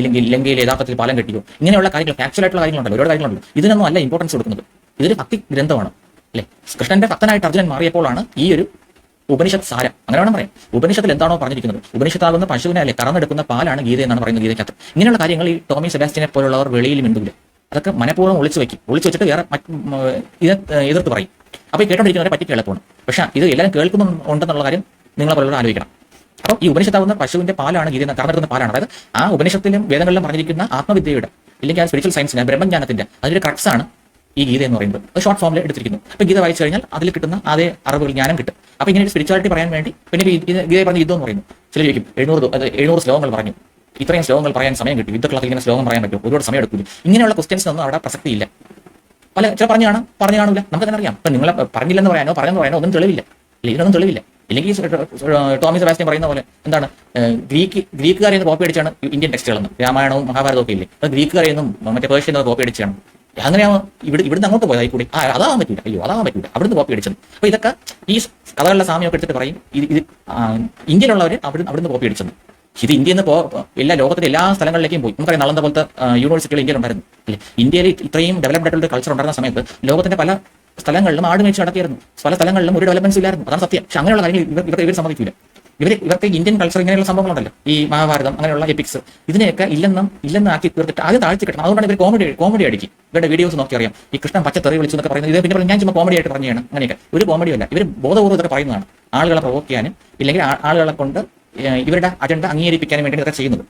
ഇല്ലെങ്കിൽ ലങ്കയിൽ യഥാർത്ഥത്തിൽ പാലം കെട്ടിയോ? ഇങ്ങനെയുള്ള കാര്യങ്ങൾ ഫാക്ച്വൽ ആയിട്ടുള്ള ഒരുപാട് കാര്യങ്ങളുണ്ട് ഇതിനൊന്നും അല്ല ഇമ്പോർട്ടൻസ് കൊടുക്കുന്നത്. ഇതൊരു ഭക്തി ഗ്രന്ഥമാണ് അല്ലെ? കൃഷ്ണന്റെ ഭക്തനായിട്ട് അർജുനൻ മാറിയപ്പോഴാണ് ഈ ഒരു ഉപനിഷത്ത് സാരം. അങ്ങനെ വേണം പറയാം. ഉപനിഷത്തിൽ എന്താണോ പറഞ്ഞിരിക്കുന്നത്? ഉപനിഷത്താകുന്ന പശുവിനെ അല്ലെ കറന്നെടുക്കുന്ന പാലാണ് ഗീത എന്നാണ് പറയുന്നത് ഗീതയ്ക്കകത്ത്. ഇങ്ങനെയുള്ള കാര്യങ്ങൾ ഈ ടോമി സെബാസ്റ്റിനെ പോലുള്ളവർ വെളിയിൽ മിണ്ടൂല അതൊക്കെ മനഃപൂർവം ഒളിച്ചു വെക്കും ഒളിച്ചു വെച്ചിട്ട് വേറെ ഇത് എതിർത്ത് പറയും. അപ്പോൾ കേട്ടോണ്ടിരിക്കുന്നവരെ പറ്റി എളുപ്പമാണ് പക്ഷെ ഇത് എല്ലാവരും കേൾക്കുന്നുണ്ടെന്നുള്ള കാര്യം നിങ്ങളെ പലരും ആലോചിക്കണം. അപ്പോൾ ഈ ഉപനിഷത്താവുന്ന പശുവിന്റെ പാലാണ് ഗീത കറന്നെടുക്കുന്ന പാലാണ്. അതായത് ആ ഉപനിഷത്തിലും വേദങ്ങളിലും പറഞ്ഞിരിക്കുന്ന ആത്മവിദ്യയുടെ ഇല്ലെങ്കിൽ ആ സ്പിരിച്വൽ സയൻസിന്റെ ബ്രഹ്മജ്ഞാനത്തിന്റെ അതിന്റെ കട്സ് ആണ് ഈ ഗീത എന്ന് പറയുന്നത്. അത് ഷോർട്ട് ഫോമിൽ എടുത്തിരിക്കുന്നു. അപ്പൊ ഗീത വായിച്ചു കഴിഞ്ഞാൽ അതിൽ കിട്ടുന്ന അതേ അറിവുകൾ ജ്ഞാനം കിട്ടും. അപ്പൊ ഇങ്ങനെ സ്പിരിച്വാലിറ്റി പറയാൻ വേണ്ടി പിന്നെ ഗീത പറഞ്ഞ യുദ്ധം എന്ന് പറയുന്നു. ചില ചോദിക്കും എഴുന്നൂറ് എഴുന്നൂറ് ശ്ലോകങ്ങൾ പറഞ്ഞു. ഇത്രയും ശ്ലോകങ്ങൾ പറയാൻ സമയം കിട്ടും. യുദ്ധ ക്ലാസ്സിൽ ഇങ്ങനെ ശ്ലോകം പറയാൻ പറ്റും ഒരുപാട് സമയം എടുക്കില്ല ഇങ്ങനെയുള്ള ക്വസ്റ്റ്യൻസ് ഒന്നും അവിടെ പ്രസക്തിയില്ല പല ചില പറഞ്ഞു കാണാം പറഞ്ഞു കാണില്ല നമുക്ക് തന്നെ അറിയാം. ഇപ്പൊ നിങ്ങളെ പറഞ്ഞില്ലെന്ന് പറയാനോ പറഞ്ഞെന്ന് പറയാനോ ഒന്നും തെളിവില്ല. ഇതിനൊന്നും തെളിവില്ല. ഇല്ലെങ്കിൽ ടോമിസ് ടോമി സെബാസ്റ്റ്യൻ പറയുന്ന പോലെ എന്താണ് ഗ്രീക്ക് ഗ്രീക്കുകാരിൽ നിന്ന് കോപ്പി അടിച്ചാണ് ഇന്ത്യൻ ടെക്സ്റ്റുകളെന്ന് രാമായണവും മഹാഭാരതവും ഒക്കെ ഇല്ലേ. അത് ഗ്രീക്കുകാരിൽ നിന്നും മറ്റേ പേർഷ്യൻ കോപ്പി അടിച്ചാണ്. അങ്ങനെയാണ് ഇവിടെ ഇവിടുന്ന് അങ്ങോട്ട് പോയത് ആയിക്കൂടി ആ അതാവാൻ പറ്റില്ല അയ്യോ അതാവാൻ പറ്റില്ല അവിടുന്ന് കോപ്പി അടിച്ചത്. അപ്പൊ ഇതൊക്കെ ഈ കഥകളുടെ സാമ്യമൊക്കെ എടുത്തിട്ട് പറയും ഇത് ഇത് ഇന്ത്യയിലുള്ളവർ അവിടുന്ന് അവിടുന്ന് കോപ്പി അടിച്ചത്. ഇത് ഇന്ത്യയിൽ നിന്ന് പോ എല്ലാ ലോകത്തിലെ എല്ലാ സ്ഥലങ്ങളിലേക്കും പോയി. നമുക്കറിയാം നളന്ത പോലത്തെ യൂണിവേഴ്സിറ്റികൾ ഇന്ത്യയിൽ ഉണ്ടായിരുന്നു അല്ലേ ഇന്ത്യയിൽ ഇത്രയും ഡെവലപ്ഡ് ആയിട്ടുള്ള കൾച്ചർ ഉണ്ടായിരുന്ന സമയത്ത് ലോകത്തിന്റെ പല സ്ഥലങ്ങളിലും ആട് മേടിച്ച് നടത്തിയിരുന്നു പല സ്ഥലങ്ങളിലും ഒരു ഡെവലപ്മെന്റ്സ് ഇല്ലായിരുന്നു. അതാണ് സത്യം. പക്ഷെ അങ്ങനെയുള്ള കാര്യങ്ങൾ ഇവർ ഇവർ ഇവർ സമ്മതിക്കില്ല ഇവർ ഇവർക്ക് ഇന്ത്യൻ കൾച്ചർ ഇങ്ങനെയുള്ള സംഭവങ്ങളുണ്ടല്ലോ ഈ മഹാഭാരതം അങ്ങനെയുള്ള എപ്പിക്സ് ഇതിനെയൊക്കെ ഇല്ലെന്നും ഇല്ലെന്ന് ആക്കി തീർത്തിട്ട് ആദ്യം താഴ്ത്തി കിട്ടണം. അതുകൊണ്ടാണ് ഇവർ കോമഡി കോമഡി അടിക്കും. ഇവരുടെ വീഡിയോസ് നോക്കി അറിയാം. ഈ കൃഷ്ണൻ പച്ച തെറി വിളിച്ചു എന്നൊക്കെ പറയുന്നത് ഇത് പിന്നെ ഞാൻ ചുമ്മാ കോമഡി ആയിട്ട് പറഞ്ഞാണ് അങ്ങനെയൊക്കെ. ഒരു കോമഡി അല്ല. ഇവർ ബോധപൂർവം ഇതൊക്കെ പറയുന്നതാണ്. ആളുകളെ പ്രൊവോക്ക് ചെയ്യാനും ഇല്ലെങ്കിൽ ആളുകളെ കൊണ്ട് ഇവരുടെ അജണ്ട അംഗീകരിപ്പിക്കാനും വേണ്ടി ഇതൊക്കെ ചെയ്യുന്നത്.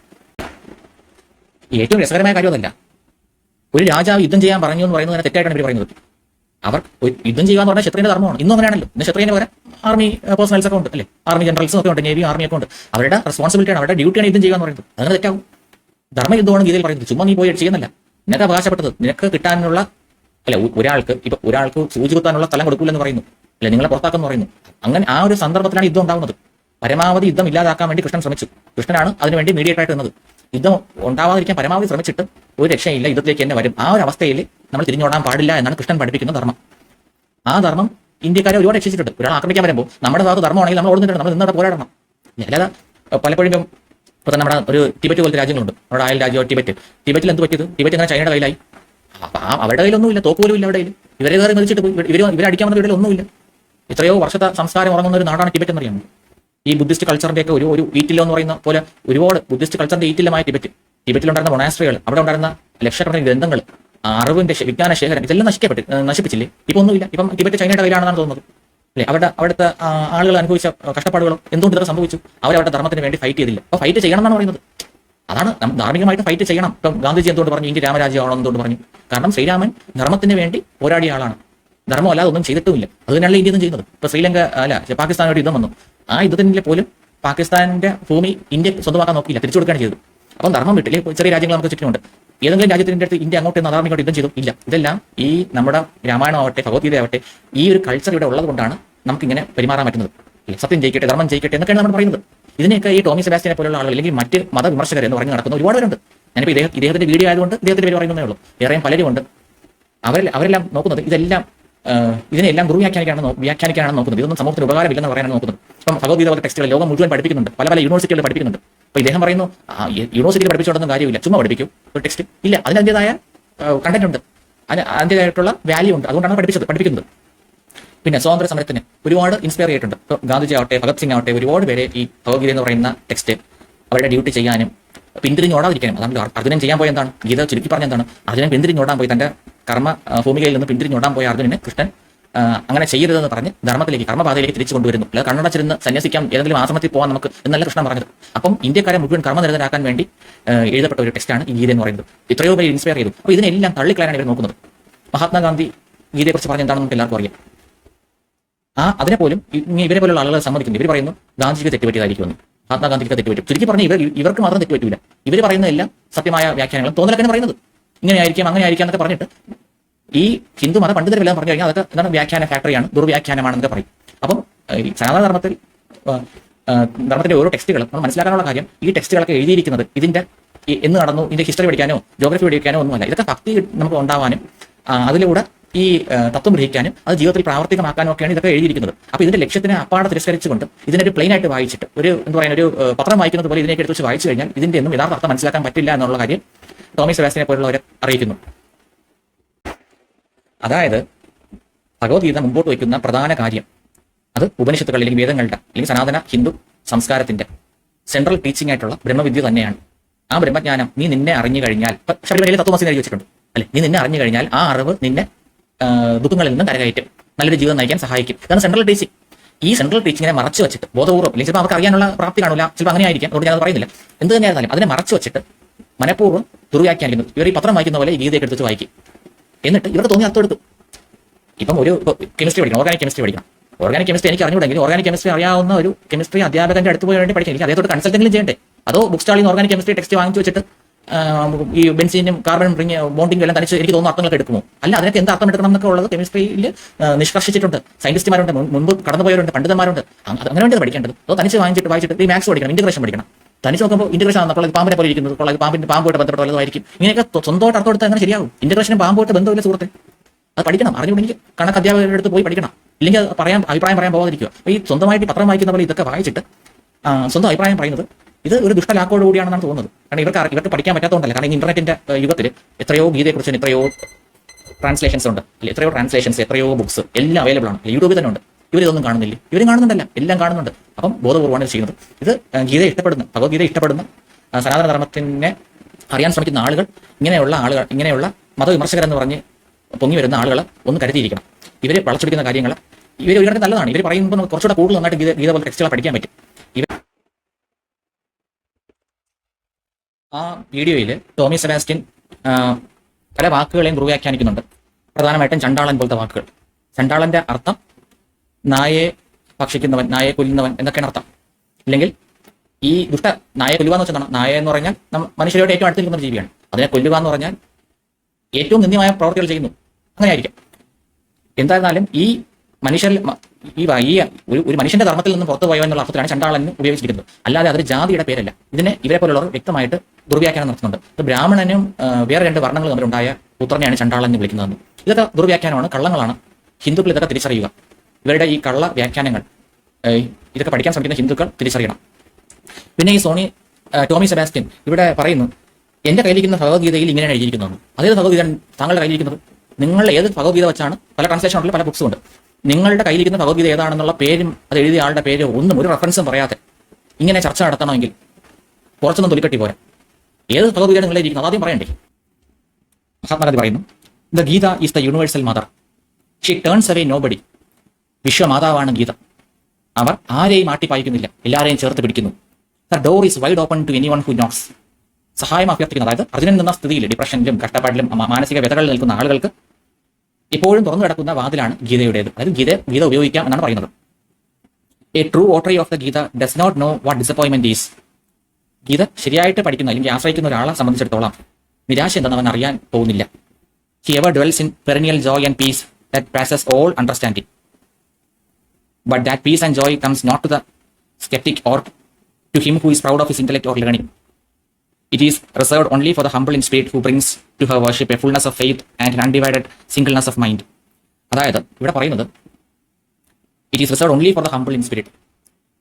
ഏറ്റവും രസകരമായ കാര്യമൊന്നുമല്ല ഒരു രാജാവ് യുദ്ധം ചെയ്യാൻ പറഞ്ഞു എന്ന് പറയുന്നത് തെറ്റായിട്ടാണ് ഇവർ പറയുന്നത്. അവർ യുദ്ധം ചെയ്യുക എന്ന് പറഞ്ഞാൽ ക്ഷത്രിയന്റെ ധർമ്മമാണ്. ഇന്നും അങ്ങനെയാണല്ലോ. ഇന്ന് ക്ഷത്രിയന് പകരം ആർമി പേഴ്സണൽസ് ഒക്കെ ഉണ്ട് അല്ലേ? ആർമി ജനറൽസും ഒക്കെ ഉണ്ട് നേവി ആർമി ഒക്കെ ഉണ്ട്. അവരുടെ റെസ്പോൺസിബിലിറ്റിയാണ് അവരുടെ ഡ്യൂട്ടിയാണ് യുദ്ധം ചെയ്യുക എന്ന് പറയുന്നത്. അങ്ങനെ തെറ്റാവും. ധർമ്മയുദ്ധമാണ് ഗീതയിൽ പറയുന്നത്. ചുമ്മാ നീ പോയി ചെയ്യുന്നില്ല നിനക്ക് അവകാശപ്പെട്ടത് നിനക്ക് കിട്ടാനുള്ള അല്ല ഒരാൾക്ക് ഇപ്പൊ ഒരാൾക്ക് സൂചി കുത്താനുള്ള സ്ഥലം കൊടുക്കില്ലെന്ന് പറയുന്നു. അല്ലെ നിങ്ങളെ പുറത്താക്കെന്ന് പറയുന്നു. അങ്ങനെ ആ ഒരു സന്ദർഭത്തിലാണ് യുദ്ധം ഉണ്ടാവുന്നത്. പരമാവധി യുദ്ധം ഇല്ലാതാക്കാൻ വേണ്ടി കൃഷ്ണൻ ശ്രമിച്ചു. കൃഷ്ണനാണ് അതിനുവേണ്ടി മീഡിയേറ്റ് ആയിട്ട് നിന്നത്. യുദ്ധം ഉണ്ടാവാതിരിക്കാൻ പരമാവധി ശ്രമിച്ചിട്ട് ഒരു രക്ഷയില്ല യുദ്ധത്തിലേക്ക് തന്നെ വരും. ആ ഒരു അവസ്ഥയിൽ നമ്മൾ തിരിഞ്ഞോടാൻ പാടില്ല എന്നാണ് കൃഷ്ണൻ പഠിപ്പിക്കുന്ന ധർമ്മം. ആ ധർമ്മം ഇന്ത്യക്കാരെ ഒരുപാട് രക്ഷിച്ചിട്ടുണ്ട്. ഒരാൾ ആക്രമിക്കാൻ വരുമ്പോൾ നമ്മുടെ ഭാഗത്ത് ധർമ്മമാണെങ്കിൽ നമ്മൾ ഓടുന്നുണ്ട് നമ്മൾ നിന്നവിടെ പോരാടണം. അല്ലാതെ പലപ്പോഴും ഇപ്പൊ തന്നെ നമ്മുടെ ഒരു ടിബറ്റ് പോലത്തെ രാജ്യങ്ങളുണ്ട്. നമ്മുടെ അയൽ രാജ്യം ടിബറ്റ്. ടിബറ്റിൽ എന്ത് പറ്റിയത്? ടിബറ്റ് അങ്ങനെ ചൈനയുടെ കയ്യിലായി. അവരുടെ കയ്യിലൊന്നുമില്ല തോക്ക് പോലും ഇല്ല അവിടെ ഇവരെ കയറി മതിച്ചിട്ട് ഇവർ ഇവരടിക്കാൻ വന്ന ഒന്നുമില്ല എത്രയോ വർഷത്തെ സംസ്കാരം ഉറങ്ങുന്ന ഒരു നാടാണ് ടിബറ്റ് എന്നറിയാമോ ഈ ബുദ്ധിസ്റ്റ് കൾച്ചറിന്റെ ഒക്കെ ഒരു ഒരു ഈറ്റില്ലോ എന്ന് പറയുന്ന പോലെ ഒരുപാട് ബുദ്ധിസ്റ്റ് കൾച്ചറിന്റെ ഈറ്റില്ലമായ ടിബറ്റ്. ടിബറ്റിലുണ്ടായിരുന്ന മൊണാസ്ട്രികൾ അവിടെ ഉണ്ടായിരുന്ന ലക്ഷക്കണക്കിന് ഗ്രന്ഥങ്ങൾ അറിവിന്റെ വിജ്ഞാന ശേഖരം ഇതെല്ലാം നശിക്കപ്പെട്ട് നശിപ്പിച്ചില്ല? ഇപ്പൊ ഒന്നുമില്ല. ഇപ്പം ടിബറ്റ് ചൈനയുടെ കയ്യിലാണെന്നാണ് തോന്നുന്നത്. അല്ലെ? അവിടെ അവിടുത്തെ ആളുകൾ അനുഭവിച്ച കഷ്ടപ്പാടുകളും എന്തുകൊണ്ട് ഇതൊക്കെ സംഭവിച്ചു? അവർ അവരുടെ ധർമ്മത്തിന് വേണ്ടി ഫൈറ്റ് ചെയ്തില്ല. അപ്പൊ ഫൈറ്റ് ചെയ്യണം എന്നാണ് പറയുന്നത്. അതാണ് ധാർമ്മികമായിട്ട് ഫൈറ്റ് ചെയ്യണം. ഇപ്പം ഗാന്ധിജി എന്തുകൊണ്ട് പറഞ്ഞു? ഇന്ത്യ രാമരാജ്യമാണോ എന്തുകൊണ്ട് പറഞ്ഞു? കാരണം ശ്രീരാമൻ ധർമ്മത്തിന് വേണ്ടി പോരാടിയ ആളാണ്. ധർമ്മം അല്ലാതെ ഒന്നും ചെയ്തിട്ടുമില്ല. അത് തന്നെയാണ് ഇന്ത്യ ഒന്നും ചെയ്യുന്നത്. ഇപ്പൊ ശ്രീലങ്ക അല്ല പാകിസ്ഥാനോട് യുദ്ധം വന്നു. ആ യുദ്ധത്തിൽ പോലും പാകിസ്ഥാന്റെ ഭൂമി ഇന്ത്യ സ്വന്തമാക്കാൻ നോക്കിയില്ല തിരിച്ചു കൊടുക്കുകയാണ് ചെയ്തത്. അപ്പം ധർമ്മം വിട്ടില്ലേ? ചെറിയ രാജ്യങ്ങൾ നമുക്ക് ചുറ്റുമുണ്ട്. ഏതെങ്കിലും രാജ്യത്തിന്റെ അടുത്ത് ഇന്ത്യ അങ്ങോട്ട് നിന്ന് അതാർമിക്കോട്ട് യുദ്ധം ചെയ്തു? ഇല്ല. ഇതെല്ലാം ഈ നമ്മുടെ രാമായണമാവട്ടെ ഭഗവത്ഗീത ആവട്ടെ ഈ ഒരു കൾച്ചർ ഇവിടെ ഉള്ളത് കൊണ്ടാണ് നമുക്ക് ഇങ്ങനെ പെരുമാറാൻ പറ്റുന്നത്. സത്യം ജയിക്കട്ടെ ധർമ്മം ജയിക്കട്ടെ എന്നൊക്കെയാണ് നമ്മൾ പറയുന്നത്. ഇതിനെയൊക്കെ ഈ ടോമി സെബാസ്റ്റിനെ പോലുള്ള ആളുകൾ അല്ലെങ്കിൽ മറ്റ് മതവിമർശകർ എന്ന് പറഞ്ഞ് നടക്കുന്ന ഒരുപാട് പേരുണ്ട്. ഞാനിപ്പോൾ ഇദ്ദേഹം ഇദ്ദേഹത്തിന്റെ വീഡിയോ ആയതുകൊണ്ട് ഇദ്ദേഹത്തിന്റെ പേര് പറയുന്നതേ ഉള്ളൂ. വേറെയും പലരും ഉണ്ട് അവരെ അവരെല്ലാം നോക്കുന്നത് ഇതെല്ലാം ഇതിനെല്ലാം ദുർവ്യാഖ്യാനിക്കാനാണ് വ്യാഖ്യാനിക്കാനാണ് നോക്കുന്നത്. ഇതൊന്നും സമൂഹത്തിന് ഉപകാരമില്ലെന്ന് പറയാനാണ് നോക്കുന്നത്. ഇപ്പം ഭഗവത്ഗീത ടെക്സ്റ്റുകൾ ലോകം മുഴുവൻ പഠിപ്പിക്കുന്നുണ്ട്. പല പല യൂണിവേഴ്സിറ്റികളിൽ പഠിപ്പിക്കുന്നുണ്ട്. അപ്പോൾ ഇദ്ദേഹം പറയുന്നു യൂണിവേഴ്സിറ്റിയിൽ പഠിപ്പിച്ചോണ്ടൊന്നും കാര്യമില്ല. ചുമ്മാ പഠിപ്പിക്കും. ഒരു ടെക്സ്റ്റ് ഇല്ല അതിനതിന്റെതായ കണ്ടന്റ് ഉണ്ട്. അതിന് അതിന്റെതായിട്ടുള്ള വാല്യൂ ഉണ്ട്. അതുകൊണ്ടാണ് പഠിപ്പിച്ചത് പഠിപ്പിക്കുന്നത്. പിന്നെ സ്വാതന്ത്ര്യ സമരത്തിന് ഒരുപാട് ഇൻസ്പയർ ചെയ്തിട്ടുണ്ട്. ഇപ്പോൾ ഗാന്ധിജി ആവട്ടെ ഭഗത് സിംഗ് ആവട്ടെ ഒരുപാട് പേരെ ഈ ഭഗവത്ഗീത എന്ന് പറയുന്ന ടെക്സ്റ്റ് അവരുടെ ഡ്യൂട്ടി ചെയ്യാനും പിന്തിരിഞ്ഞോടാതിരിക്കാനും അതാണ് അർജുനൻ ചെയ്യാൻ പോയ എന്താണ്? ഗീത ചുരുക്കി പറഞ്ഞ എന്താണ്? അർജുനൻ പിന്തിരിഞ്ഞോടാൻ പോയി തന്റെ കർമ്മ ഭൂമികയിൽ നിന്ന് പിന്തിരിഞ്ഞോടാൻ പോയ അർജുനന് കൃഷ്ണൻ അങ്ങനെ ചെയ്യരുതെന്ന് പറഞ്ഞ് ധർമ്മത്തിലേക്ക് കർമ്മപാതയിലേക്ക് തിരിച്ചു കൊണ്ടുവരുന്നു അല്ലാതെ കണ്ണടച്ചിരുന്ന് സന്യസിക്കാം ഏതെങ്കിലും ആശ്രമത്തിൽ പോകാൻ നമുക്ക് എന്നല്ല കൃഷ്ണൻ പറഞ്ഞത്. അപ്പം ഇന്ത്യക്കാരെ മുഴുവൻ കർമ്മനിരതരാക്കാൻ വേണ്ടി എഴുതപ്പെട്ട ഒരു ടെക്സ്റ്റാണ് ഈ ഗീത എന്ന് പറയുന്നത്. ഇത്രയോ പേര് ഇൻസ്പയർ ചെയ്തു. അപ്പോൾ ഇതിനെല്ലാം തള്ളിക്കളയാനാണ് ഇവർ നോക്കുന്നത്. മഹാത്മാഗാന്ധി ഗീതയെക്കുറിച്ച് പറഞ്ഞ എന്താണെന്ന് നമുക്ക് എല്ലാവർക്കും അറിയാം. ആ അതിനെ പോലും ഇവരെ പോലുള്ള ആളുകൾ സമ്മതിക്കുന്നു ഇവർ പറയുന്നു ഗാന്ധിജിക്ക് തെറ്റുപറ്റിയതായിരിക്കുമെന്ന് മഹാത്മാഗാന്ധിക്ക് തെറ്റുപറ്റും. ചുരുക്കി പറഞ്ഞ ഇവർ ഇവർക്ക് മാത്രം തെറ്റുപറ്റില്ല ഇവർ പറയുന്ന എല്ലാം സത്യമായ വ്യാഖ്യാനങ്ങളും തോന്നലൊക്കെ പറയുന്നത്. ഇങ്ങനെ ആയിരിക്കാം അങ്ങനെ ആയിരിക്കാം എന്നൊക്കെ പറഞ്ഞിട്ട് ഈ ഹിന്ദു മത പണ്ഡിതരെല്ലാം പറഞ്ഞു കഴിഞ്ഞാൽ അതൊക്കെ എന്താണ് വ്യാഖ്യാന ഫാക്ടറിയാണ് ദുർവ്യാഖ്യാനമാണെന്നൊക്കെ പറയും. അപ്പം ഈ സനാതന ധർമ്മത്തിൽ ധർമ്മത്തിന്റെ ഓരോ ടെക്സ്റ്റുകളും നമ്മൾ മനസ്സിലാക്കാനുള്ള കാര്യം ഈ ടെക്സ്റ്റുകളൊക്കെ എഴുതിയിരിക്കുന്നത് ഇതിന്റെ എന്ന് നടന്നു ഇതിന്റെ ഹിസ്റ്ററി പഠിക്കാനോ ജോഗ്രഫി പഠിക്കാനോ ഒന്നുമല്ല. ഇതൊക്കെ ഭക്തി നമുക്ക് ഉണ്ടാവാനും അതിലൂടെ ഈ തത്വം ഗ്രഹിക്കാനും അത് ജീവിതത്തിൽ പ്രാവർത്തികമാക്കാനും ഒക്കെയാണ് ഇതൊക്കെ എഴുതിയിരിക്കുന്നത്. അപ്പോൾ ഇതിന്റെ ലക്ഷ്യത്തിനെ അപ്പാടെ തിരസ്കരിച്ചുകൊണ്ട് ഇതിനൊരു പ്ലെയിൻ ആയിട്ട് വായിച്ചിട്ട് ഒരു എന്താ പറയുക ഒരു പത്രം വായിക്കുന്നത് പോലെ ഇതിനെ എടുത്ത് വായിച്ചു കഴിഞ്ഞാൽ ഇതിന്റെ ഒന്നും യഥാർത്ഥ അർത്ഥം മനസ്സിലാക്കാൻ പറ്റില്ല എന്നുള്ള കാര്യം ടോമി സെബാസ്റ്റിനെ പോലുള്ളവരെ അറിയിക്കുന്നു. അതായത് ഭഗവത്ഗീത മുമ്പോട്ട് വയ്ക്കുന്ന പ്രധാന കാര്യം അത് ഉപനിഷത്തുകൾ അല്ലെങ്കിൽ വേദങ്ങളുടെ അല്ലെങ്കിൽ സനാതന ഹിന്ദു സംസ്കാരത്തിന്റെ സെൻട്രൽ ടീച്ചിങ് ആയിട്ടുള്ള ബ്രഹ്മവിദ്യ തന്നെയാണ്. ആ ബ്രഹ്മജ്ഞാനം നീ നിന്നെ അറിഞ്ഞു കഴിഞ്ഞാൽ ശബരിമലയിൽ തത്വമസി എഴുതി വെച്ചിട്ടുണ്ട്. അല്ലെ? നീ നിന്നെ അറിഞ്ഞു കഴിഞ്ഞാൽ ആ അറിവ് നിന്നെ ദുഃഖങ്ങളിൽ നിന്നും കരകയറ്റും. നല്ലൊരു ജീവിതം നയിക്കാൻ സഹായിക്കും. ഇതാണ് സെൻട്രൽ ടീച്ചിങ് ഈ സെൻട്രൽ ടീച്ചിങ്ങിനെ മറച്ചു വെച്ചിട്ട് ബോധപൂർവം അല്ലെങ്കിൽ ചിലപ്പോൾ അവർക്ക് അറിയാനുള്ള പ്രാപ്തി കാണില്ല. ചിലപ്പോൾ അങ്ങനെ ആയിരിക്കാം. അതുകൊണ്ട് ഞാനത് പറയുന്നില്ല. എന്ത് തന്നെയായിരുന്നാലും അതിനെ മറച്ചു വെച്ചിട്ട് മനഃപൂർവം ദുർവ്യാഖ്യാനിക്കുന്നു. ഇവർ ഈ പത്രം വായിക്കുന്ന പോലെ ഈ ഗീതയൊക്കെ എടുത്ത് വായിക്കും. എന്നിട്ട് ഇവരുടെ തോന്നി അർത്ഥം എടുക്കും ഇപ്പം ഒരു കെമിസ്ട്രി പഠിക്കണം ഓർഗാനിക് കെമിസ്ട്രി പഠിക്കണം. ഓർഗാനിക് കെമിസ്ട്രി എനിക്ക് അറിഞ്ഞുകൂടെങ്കിൽ ഓർഗാനിക് കെമിസ്ട്രി അറിയാവുന്ന ഒരു കെമിസ്ട്രി അധ്യാപകന്റെ അടുത്ത് പോയി വേണ്ടി പഠിക്കണം എനിക്ക് അദ്ദേഹത്തോട് കൺസൾട്ടെങ്കിലും ചെയ്യണ്ടേ? അതോ ബുക്ക് സ്റ്റാളിൽ നിന്ന് ഓർഗാനിക് കെമിസ്ട്രി ടെക്സ്റ്റ് വാങ്ങിച്ചു വെച്ചിട്ട് ഈ ബെൻസിനും കാർബൺ റിങ് ബോണ്ടിങ് എല്ലാം തനിച്ച് എനിക്ക് തോന്നുന്ന അർത്ഥങ്ങളൊക്കെ എടുക്കുമോ? അല്ല അതിനൊക്കെ എന്ത് അർത്ഥം എടുക്കണം എന്നൊക്കെ ഉള്ളത് കെമിസ്ട്രിയിൽ നിഷ്കർഷിച്ചിട്ടുണ്ട്. സയന്റിസ്റ്റുമാരുണ്ട് മുൻ- മുൻപ് കടന്നുപോയവരുണ്ട് പണ്ഡിതന്മാരുണ്ട്. അങ്ങനെ വേണ്ടി പഠിക്കേണ്ടത്. അതോ തനിച്ച് വാങ്ങിച്ചിട്ട് വായിച്ചിട്ട് ഈ മാത്സ് പഠിക്കണം ഇന്റഗ്രേഷൻ പഠിക്കണം. തനിച്ച് നോക്കുമ്പോൾ ഇന്റഗ്രേഷൻ ആണ് അപ്പോൾ പാമ്പിനെ പോലെ ഇരിക്കുന്നത് പാമ്പിന്റെ പാമ്പുമായിട്ട് ബന്ധപ്പെട്ട വല്ലതായിരിക്കും ഇങ്ങനെയൊക്കെ സ്വന്തമായിട്ട് അർത്ഥം എടുത്താൽ അങ്ങനെ ശരിയാവും. ഇന്റഗ്രേഷനും പാമ്പുമായിട്ട് ബന്ധമില്ല സുഹൃത്തെ. അത് പഠിക്കണം. അറിഞ്ഞുകൊണ്ടെങ്കിൽ കണക്ക് അധ്യാപകരുടെ അടുത്ത് പോയി പഠിക്കണം. ഇല്ലെങ്കിൽ പറയാൻ അഭിപ്രായം പറയാൻ പോകാതിരിക്കുക അപ്പോൾ ഈ സ്വന്തമായിട്ട് പത്രം വായിക്കുന്ന പോലെ ഇതൊക്കെ വായിച്ചിട്ട് സ്വന്തം അഭിപ്രായം പറയുന്നത് ഇത് ഒരു ദുഷ്ടലാക്കോട് കൂടിയാണെന്നാണ് തോന്നുന്നത്. കാരണം ഇവർക്ക് ഇവർക്ക് പഠിക്കാൻ പറ്റാത്തതുകൊണ്ടല്ല. കാരണം ഇന്റർനെറ്റിന്റെ യുഗത്തിൽ എത്രയോ ഗീതയെക്കുറിച്ച് എത്രയോ ട്രാൻസ്ലേഷൻസ് ഉണ്ട്. എത്രയോ ട്രാൻസ്ലേഷൻസ് എത്രയോ ബുക്സ് എല്ലാം അവൈലബിൾ ആണ്. യൂട്യൂബിൽ തന്നെ ഉണ്ട്. ഇവരിതൊന്നും കാണുന്നില്ല. ഇവരും കാണുന്നുണ്ടല്ല. എല്ലാം കാണുന്നുണ്ട്. അപ്പം ബോധപൂർവമാണ് ഇത് ചെയ്യുന്നത്. ഇത് ഗീത ഇഷ്ടപ്പെടുന്ന. ഭഗവത്ഗീത ഇഷ്ടപ്പെടുന്ന. സനാതന ധർമ്മത്തിനെ അറിയാൻ ശ്രമിക്കുന്ന ആളുകൾ ഇങ്ങനെയുള്ള ആളുകൾ ഇങ്ങനെയുള്ള മതവിമർശകരെന്ന് പറഞ്ഞ് പൊങ്ങി വരുന്ന ആളുകൾ ഒന്ന് കരുതിയിരിക്കണം. ഇവർ വളച്ചൊടിക്കുന്ന കാര്യങ്ങൾ ഇവർ ഒരു കണക്കിന് നല്ലതാണ് ഇവർ പറയുമ്പോൾ കുറച്ചുകൂടെ കൂടുതൽ നന്നായിട്ട് ഗീത ഗീത പോലെ ടെക്സ്റ്റുകൾ പഠിക്കാൻ പറ്റും. ഇവർ ആ വീഡിയോയിൽ ടോമി സെബാസ്റ്റ്യൻ പല വാക്കുകളെയും ദുർവ്യാഖ്യാനിക്കുന്നുണ്ട് പ്രധാനമായിട്ടും ചണ്ടാളൻ പോലത്തെ വാക്കുകൾ. ചണ്ടാളന്റെ അർത്ഥം നായയെ ഭക്ഷിക്കുന്നവൻ നായയെ കൊല്ലുന്നവൻ എന്നൊക്കെയാണ് അർത്ഥം. അല്ലെങ്കിൽ ഈ ദുഷ്ട നായയെ കൊല്ലുക എന്ന് വെച്ചാൽ നായ എന്ന് പറഞ്ഞാൽ മനുഷ്യരോട് ഏറ്റവും അടുത്ത് നിൽക്കുന്ന ജീവിയാണ്. അതിനെ കൊല്ലുക എന്ന് പറഞ്ഞാൽ ഏറ്റവും നിന്ദ്യമായ പ്രവർത്തികൾ ചെയ്യുന്നു. അങ്ങനെ ആയിരിക്കാം എന്തായിരുന്നാലും ഈ മനുഷ്യർ ഈ ഈ ഒരു ഒരു മനുഷ്യന്റെ ധർമ്മത്തിൽ നിന്ന് പുറത്തു പോയോ എന്നുള്ള അർത്ഥത്തിലാണ് ചണ്ടാളൻ ഉപയോഗിച്ചിരിക്കുന്നത്. അല്ലാതെ അതൊരു ജാതിയുടെ പേരല്ല. ഇതിനെ ഇവരെ പോലുള്ളവർ വ്യക്തമായിട്ട് ദുർവ്യാഖ്യാനം നടത്തുന്നുണ്ട്. ബ്രാഹ്മണനും വേറെ രണ്ട് വർണങ്ങൾ തമ്മിലുണ്ടായ പുത്രനെയാണ് ചണ്ടാളൻ എന്ന് വിളിക്കുന്നതെന്ന്. ഇതൊക്കെ ദുർവ്യാഖ്യാനമാണ് കള്ളങ്ങളാണ്. ഹിന്ദുക്കൾ ഇതൊക്കെ തിരിച്ചറിയുക. ഇവരുടെ ഈ കള്ള വ്യാഖ്യാനങ്ങൾ ഇതൊക്കെ പഠിക്കാൻ ശ്രമിക്കുന്ന ഹിന്ദുക്കൾ തിരിച്ചറിയണം. പിന്നെ ഈ സോണി ടോമി സെബാസ്റ്റ്യൻ ഇവിടെ പറയുന്നു എന്റെ കയ്യിലിരിക്കുന്ന ഭഗവത്ഗീതയിൽ ഇങ്ങനെ എഴുതിയിരിക്കുന്നത് അതേത് ഭഗവത്ഗീത താങ്കളുടെ കയ്യിലിരിക്കുന്നത്? നിങ്ങൾ ഏത് ഭഗവത്ഗീത വെച്ചാണ് പല ട്രാൻസ്ലേഷൻ ഉള്ള പല ബുക്സും ഉണ്ട്. നിങ്ങളുടെ കയ്യിലിരിക്കുന്ന ഭഗവത്ഗീത ഏതാണെന്നുള്ള പേരും അത് എഴുതിയ ആളുടെ പേര് ഒന്നും ഒരു റെഫറൻസും പറയാതെ ഇങ്ങനെ ചർച്ച നടത്തണമെങ്കിൽ കുറച്ചൊന്നും തൊലിക്കട്ടി പോരാ. ഏത് ഭഗവത്ഗീത നിങ്ങളെ ഇരിക്കുന്നത് ആദ്യം പറയണ്ടേ. മഹാത്മാഗാന്ധി പറയുന്നു the Gita is the universal mother she turns away nobody വിശ്വമാതാവാണ് Gita. അവർ ആരെയും ആട്ടിപ്പായിക്കുന്നില്ല. എല്ലാവരെയും ചേർത്ത് പിടിക്കുന്നു. The door is wide open to anyone who knocks സഹായം അഭ്യർത്ഥിക്കുന്നു. അതായത് അർജുനൻ നിന്ന സ്ഥിതിയിൽ ഡിപ്രഷനിലും കഷ്ടപ്പാടിലും മാനസിക വ്യതകളിൽ നിൽക്കുന്ന ആളുകൾക്ക് ഇപ്പോഴും തുറന്നു കിടക്കുന്ന വാതിലാണ് ഗീതയുടേത്. അതായത് ഗീത ഗീത ഉപയോഗിക്കാം എന്നാണ് പറയുന്നത്. A true votary of the Gita does not know what disappointment is Gita ശരിയായിട്ട് പഠിക്കുന്ന അല്ലെങ്കിൽ ആശ്രയിക്കുന്ന ഒരാളെ സംബന്ധിച്ചിടത്തോളം നിരാശ എന്താണെന്ന് അവൻ അറിയാൻ പോകുന്നില്ല. He ever dwells in perennial joy and peace that passes all understanding but that peace and joy comes not to the skeptic or to him who is proud of his intellect or learning. It is reserved only for the humble in spirit who brings to her worship a fullness of faith and an undivided singleness of mind. അതായത് ഇവിടെ പറയുന്നത് it is reserve only for the humble in spirit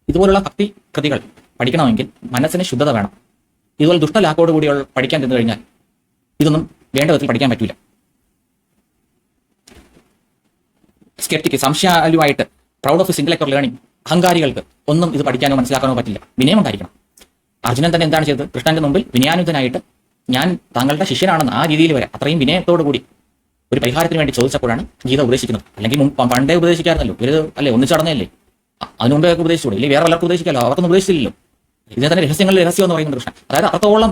ഇതുപോലുള്ള ഭക്തി കൃതികൾ പഠിക്കണമെങ്കിൽ മനസ്സിന് ശുദ്ധത വേണം ഇതുപോലെ ദുഷ്ടലാക്കോട് കൂടി പഠിക്കാൻ ചെന്ന് കഴിഞ്ഞാൽ ഇതൊന്നും വേണ്ട വിധത്തിൽ പഠിക്കാൻ പറ്റില്ല sceptic സംശയാലുവായിട്ട് proud of single or learning അഹങ്കാരികൾക്ക് ഒന്നും ഇത് പഠിക്കാനോ മനസ്സിലാക്കാനോ പറ്റില്ല. വിനയം ഉണ്ടായിരിക്കണം. അർജുനൻ തന്നെ എന്താണ് ചെയ്തത്? കൃഷ്ണന്റെ മുമ്പിൽ വിനയാനുദ്ധനായിട്ട് ഞാൻ താങ്കളുടെ ശിഷ്യനാണെന്ന് ആ രീതിയിൽ വരെ അത്രയും വിനയത്തോടു കൂടി ഒരു പരിഹാരത്തിന് വേണ്ടി ചോദിച്ചപ്പോഴാണ് ഗീത ഉപദേശിക്കുന്നത്. അല്ലെങ്കിൽ പണ്ടേ ഉപദേശിക്കാറുണ്ടല്ലോ. ഇവർ അല്ലേ ഒന്നിച്ചു നടന്നല്ലേ അതിനു മുമ്പേ ഉപദേശിച്ചോളൂ ഇല്ലെങ്കിൽ വേറെ എല്ലാവർക്കും ഉപദേശിക്കാമല്ലോ അവർക്കൊന്നും ഉപദേശിച്ചില്ലല്ലോ. ഇതിനെ തന്നെ രഹസ്യങ്ങളിൽ രഹസ്യം എന്ന് പറയുന്നത് കൃഷ്ണൻ. അതായത് അത്രത്തോളം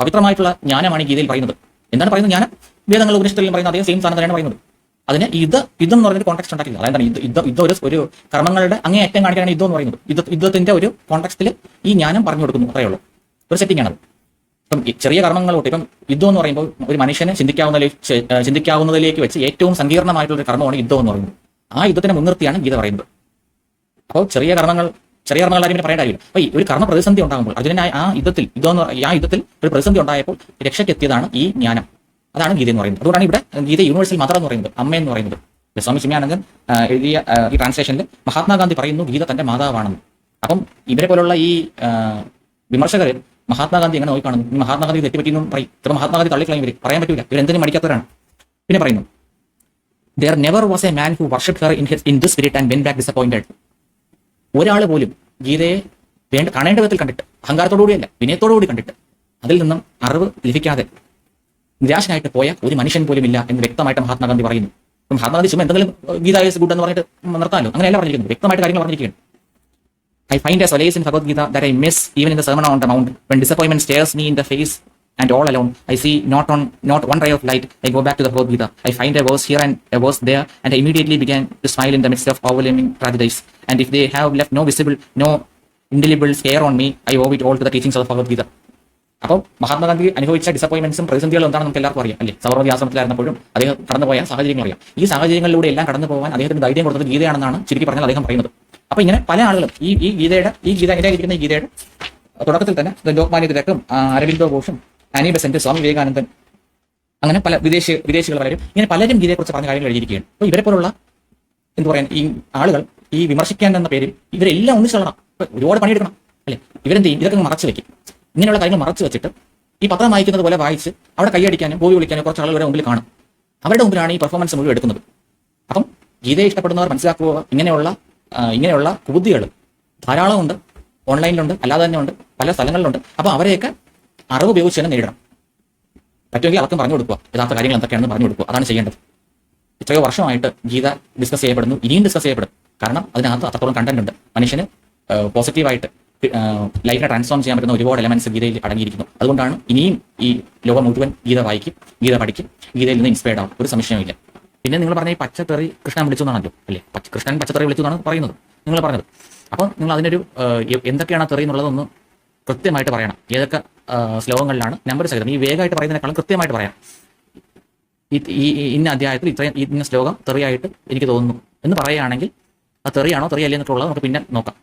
പവിത്രമായിട്ടുള്ള ജ്ഞാനമാണ് ഗീതയിൽ പറയുന്നത്. എന്താണ് പറയുന്നത്? ജ്ഞാനം. വേദങ്ങൾ ഉപനിഷത്തുകളിൽ പറയുന്ന അതേ സെയിം സാധനം തന്നെയാണ് പറയുന്നത്. അതിന് ഇത് എന്ന് പറയുന്ന കോൺടാക്ട് ഉണ്ടാക്കില്ല അതായത് ഇത് ഇത് ഒരു ഒരു അങ്ങേ ഏറ്റവും കാണിക്കാനാണ് എന്ന് പറയുന്നത്. യുദ്ധ യുദ്ധത്തിന്റെ ഒരു കോൺടാക്സ്റ്റിൽ ഈ ജ്ഞാനം പറഞ്ഞു കൊടുക്കുന്നു. അത്രയേ ഉള്ളൂ. ഒരു സെറ്റിംഗ് ആണ് ഇപ്പം ചെറിയ കർമ്മങ്ങൾ തൊട്ട് ഇപ്പം യുദ്ധം എന്ന് പറയുമ്പോൾ ഒരു മനുഷ്യനെ ചിന്തിക്കാവുന്ന ചിന്തിക്കാവുന്നതിലേക്ക് വെച്ച് ഏറ്റവും സങ്കീർണമായിട്ടുള്ള ഒരു കർമ്മമാണ് യുദ്ധം എന്ന് പറയുന്നത്. ആ യുദ്ധത്തിനെ മുൻനിർത്തിയാണ് ഗീത പറയുന്നത്. അപ്പോൾ ചെറിയ കർമ്മങ്ങൾ ചെറിയ കർമ്മങ്ങൾ ആരും പറയേണ്ട കാര്യമില്ല. ഈ ഒരു കർമ്മ പ്രതിസന്ധി ഉണ്ടാകുമ്പോൾ അതിനായി ആ യുദ്ധത്തിൽ യുദ്ധം ആ യുദ്ധത്തിൽ ഒരു പ്രതിസന്ധി ഉണ്ടായപ്പോൾ രക്ഷയ്ക്കെത്തിയതാണ് ഈ ജ്ഞാനം. അതാണ് ഗീത എന്ന് പറയുന്നത്. അതുകൊണ്ടാണ് ഇവിടെ ഗീത യൂണിവേഴ്സൽ മദർ എന്ന് പറയുന്നത് അമ്മ എന്ന് പറയുന്നത്. സ്വാമി സിമിയാനന്ദൻ എഴുതിയ ഈ ട്രാൻസ്ലേഷനിൽ മഹാത്മാഗാന്ധി പറയുന്നു ഗീത തന്റെ മാതാവാണെന്ന്. അപ്പം ഇവരെ പോലുള്ള ഈ വിമർശകർ മഹാത്മാഗാന്ധി എങ്ങനെ നോക്കിക്കാണുന്നു ഈ മഹാത്മാഗാന്ധി തെറ്റുപറ്റിയെന്നും പറയും. ഇത്ര മഹാത്മാഗാന്ധി തള്ളിക്കളയും ഇവർ പറയാൻ പറ്റില്ല ഇവർ എന്തിനും മടിക്കാത്തവരാണ്. പിന്നെ പറയുന്നു there never was a man who worship her in his in this spirit and Ben back disappointed ഒരാൾ പോലും ഗീതയെ വേണ്ട കാണേണ്ട വിധത്തിൽ കണ്ടിട്ട് അഹങ്കാരത്തോടുകൂടിയല്ല വിനയത്തോടുകൂടി കണ്ടിട്ട് അതിൽ നിന്നും അറിവ് ലഭിക്കാതെ നിരാശനായിട്ട് പോയ ഒരു മനുഷ്യൻ പോലും ഇല്ല എന്ന് വ്യക്തമായിട്ട് മഹാത്മാഗാന്ധി പറയുന്നു ഇപ്പം മഹാത്മാഗാന്ധി ചുമ്മാ എന്തെങ്കിലും ഗീത ഇസ് ഗുഡ് എന്ന് പറഞ്ഞിട്ട് നിർത്താമല്ലോ അങ്ങനെയല്ല പറഞ്ഞിരിക്കുന്നു വ്യക്തമായിട്ട് കാര്യങ്ങൾ പറഞ്ഞിരിക്കുകയാണ് find a solace in Bhagavad Gita that I miss even in the Sermon on the Mount. When disappointment stares me in the face and all alone, I see not on not one ray of light. I go back to the Bhagavad Gita. I find a verse here and a verse there, and I immediately began to smile in the midst of overwhelming tragedies. And if they have left no visible, no indelible scare on me, I owe it all to the teachings of the Bhagavad Gita. അപ്പോൾ മഹാത്മാഗാന്ധി അനുഭവിച്ച ഡിസപ്പോയിന്റ്മെന്റ്സും പ്രതിസന്ധികളും എന്താണെന്ന് നമുക്ക് എല്ലാവർക്കും അറിയാം അല്ലേ? സബർമതി ആശ്രമത്തിലായിരുന്നപ്പോഴും അദ്ദേഹം കടന്നുപോയ സാഹചര്യങ്ങൾ അറിയാം. ഈ സാഹചര്യങ്ങളിലൂടെ എല്ലാം കടന്നു പോകാൻ അദ്ദേഹത്തിന് ധൈര്യം കൊടുത്തത് ഗീതയാണെന്നാണ് ചുരുക്കി പറഞ്ഞാൽ അദ്ദേഹം പറയുന്നത്. അപ്പൊ ഇങ്ങനെ പല ആളുകളും ഈ ഈ ഗീതയുടെ ഈ ഗീത ഇരിക്കുന്ന ഗീതയുടെ തുടക്കത്തിൽ തന്നെ ലോക്മാന്യ തിലക്കും ആ, അരവിന്ദോ ഘോഷും ആനി ബെസന്റ് സ്വാമി വിവേകാനന്ദൻ അങ്ങനെ പല വിദേശ വിദേശികൾ പലരും ഇങ്ങനെ പലരും ഗീതയെക്കുറിച്ച് പറഞ്ഞ കാര്യങ്ങൾ എഴുതിയിരിക്കുകയാണ്. അപ്പോൾ ഇവരെ പോലുള്ള എന്ത് പറയാൻ ഈ ആളുകൾ ഈ വിമർശിക്കാൻ എന്ന പേരിൽ ഇവരെല്ലാം ഒന്നിച്ചു ഒരുപാട് പണിയെടുക്കണം അല്ലെ? ഇവരെന്ത് ചെയ്യും? ഇതൊക്കെ മറച്ചു വെക്കും. ഇങ്ങനെയുള്ള കാര്യങ്ങൾ മറച്ചു വെച്ചിട്ട് ഈ പത്രം വായിക്കുന്നത് പോലെ വായിച്ച് അവിടെ കൈയടിക്കാനും പോയി വിളിക്കാനും കുറച്ച് ആളുകളുടെ മുമ്പിൽ കാണും. അവരുടെ മുമ്പിലാണ് ഈ പെർഫോമൻസ് മുഴുവൻ എടുക്കുന്നത്. അപ്പം ഗീതയെ ഇഷ്ടപ്പെടുന്നവർ മനസ്സിലാക്കുക ഇങ്ങനെയുള്ള ഇങ്ങനെയുള്ള കുബുദ്ധികൾ ധാരാളം ഉണ്ട് ഓൺലൈനിലുണ്ട് അല്ലാതെ തന്നെ ഉണ്ട് പല സ്ഥലങ്ങളിലുണ്ട്. അപ്പോൾ അവരെയൊക്കെ അറിവ് ഉപയോഗിച്ച് തന്നെ നേരിടണം. പറ്റുമെങ്കിൽ അവർക്കും പറഞ്ഞു കൊടുക്കുക. യഥാർത്ഥ കാര്യങ്ങൾ എന്തൊക്കെയാണെന്ന് പറഞ്ഞു കൊടുക്കുക. അതാണ് ചെയ്യേണ്ടത്. ഇത്രയോ വർഷമായിട്ട് ഗീത ഡിസ്കസ് ചെയ്യപ്പെടുന്നു. ഇനിയും ഡിസ്കസ് ചെയ്യപ്പെടും. കാരണം അതിനകത്ത് അത്രത്തോളം കണ്ടന്റ് ഉണ്ട്. മനുഷ്യന് പോസിറ്റീവായിട്ട് ലൈഫിനെ ട്രാൻസ്ഫോം ചെയ്യാൻ പറ്റുന്ന ഒരുപാട് എലമെന്റ്സ് ഗീതയിൽ അടങ്ങിയിരിക്കുന്നു. അതുകൊണ്ടാണ് ഇനിയും ഈ ലോകം മുഴുവൻ ഗീത വായിക്കും ഗീത പഠിക്കും ഗീതയിൽ നിന്ന് ഇൻസ്പയർഡ് ആവും. ഒരു സംശയമില്ല പിന്നെ നിങ്ങൾ പറഞ്ഞ ഈ പച്ചത്തറി കൃഷ്ണൻ വിളിച്ചു എന്നാണല്ലോ അല്ലേ? കൃഷ്ണൻ പച്ചത്തറി വിളിച്ചു എന്നാണ് പറയുന്നത്. നിങ്ങൾ പറഞ്ഞത്. അപ്പോൾ നിങ്ങൾ അതിനൊരു എന്തൊക്കെയാണ് തെറി എന്നുള്ളതൊന്ന് കൃത്യമായിട്ട് പറയണം. ഏതൊക്കെ ശ്ലോകങ്ങളിലാണ് നമ്പർ സഹിതം ഈ വേഗമായിട്ട് പറയുന്നതിനേക്കാളും കൃത്യമായിട്ട് പറയാം. ഈ ഇന്ന അധ്യായത്തിൽ ഇത്രയും ഇന്ന ശ്ലോകം തെറിയായിട്ട് എനിക്ക് തോന്നുന്നു എന്ന് പറയുകയാണെങ്കിൽ ആ തെറിയാണോ തെറിയല്ലേ എന്നൊക്കെ ഉള്ളത് നമുക്ക് പിന്നെ നോക്കാം.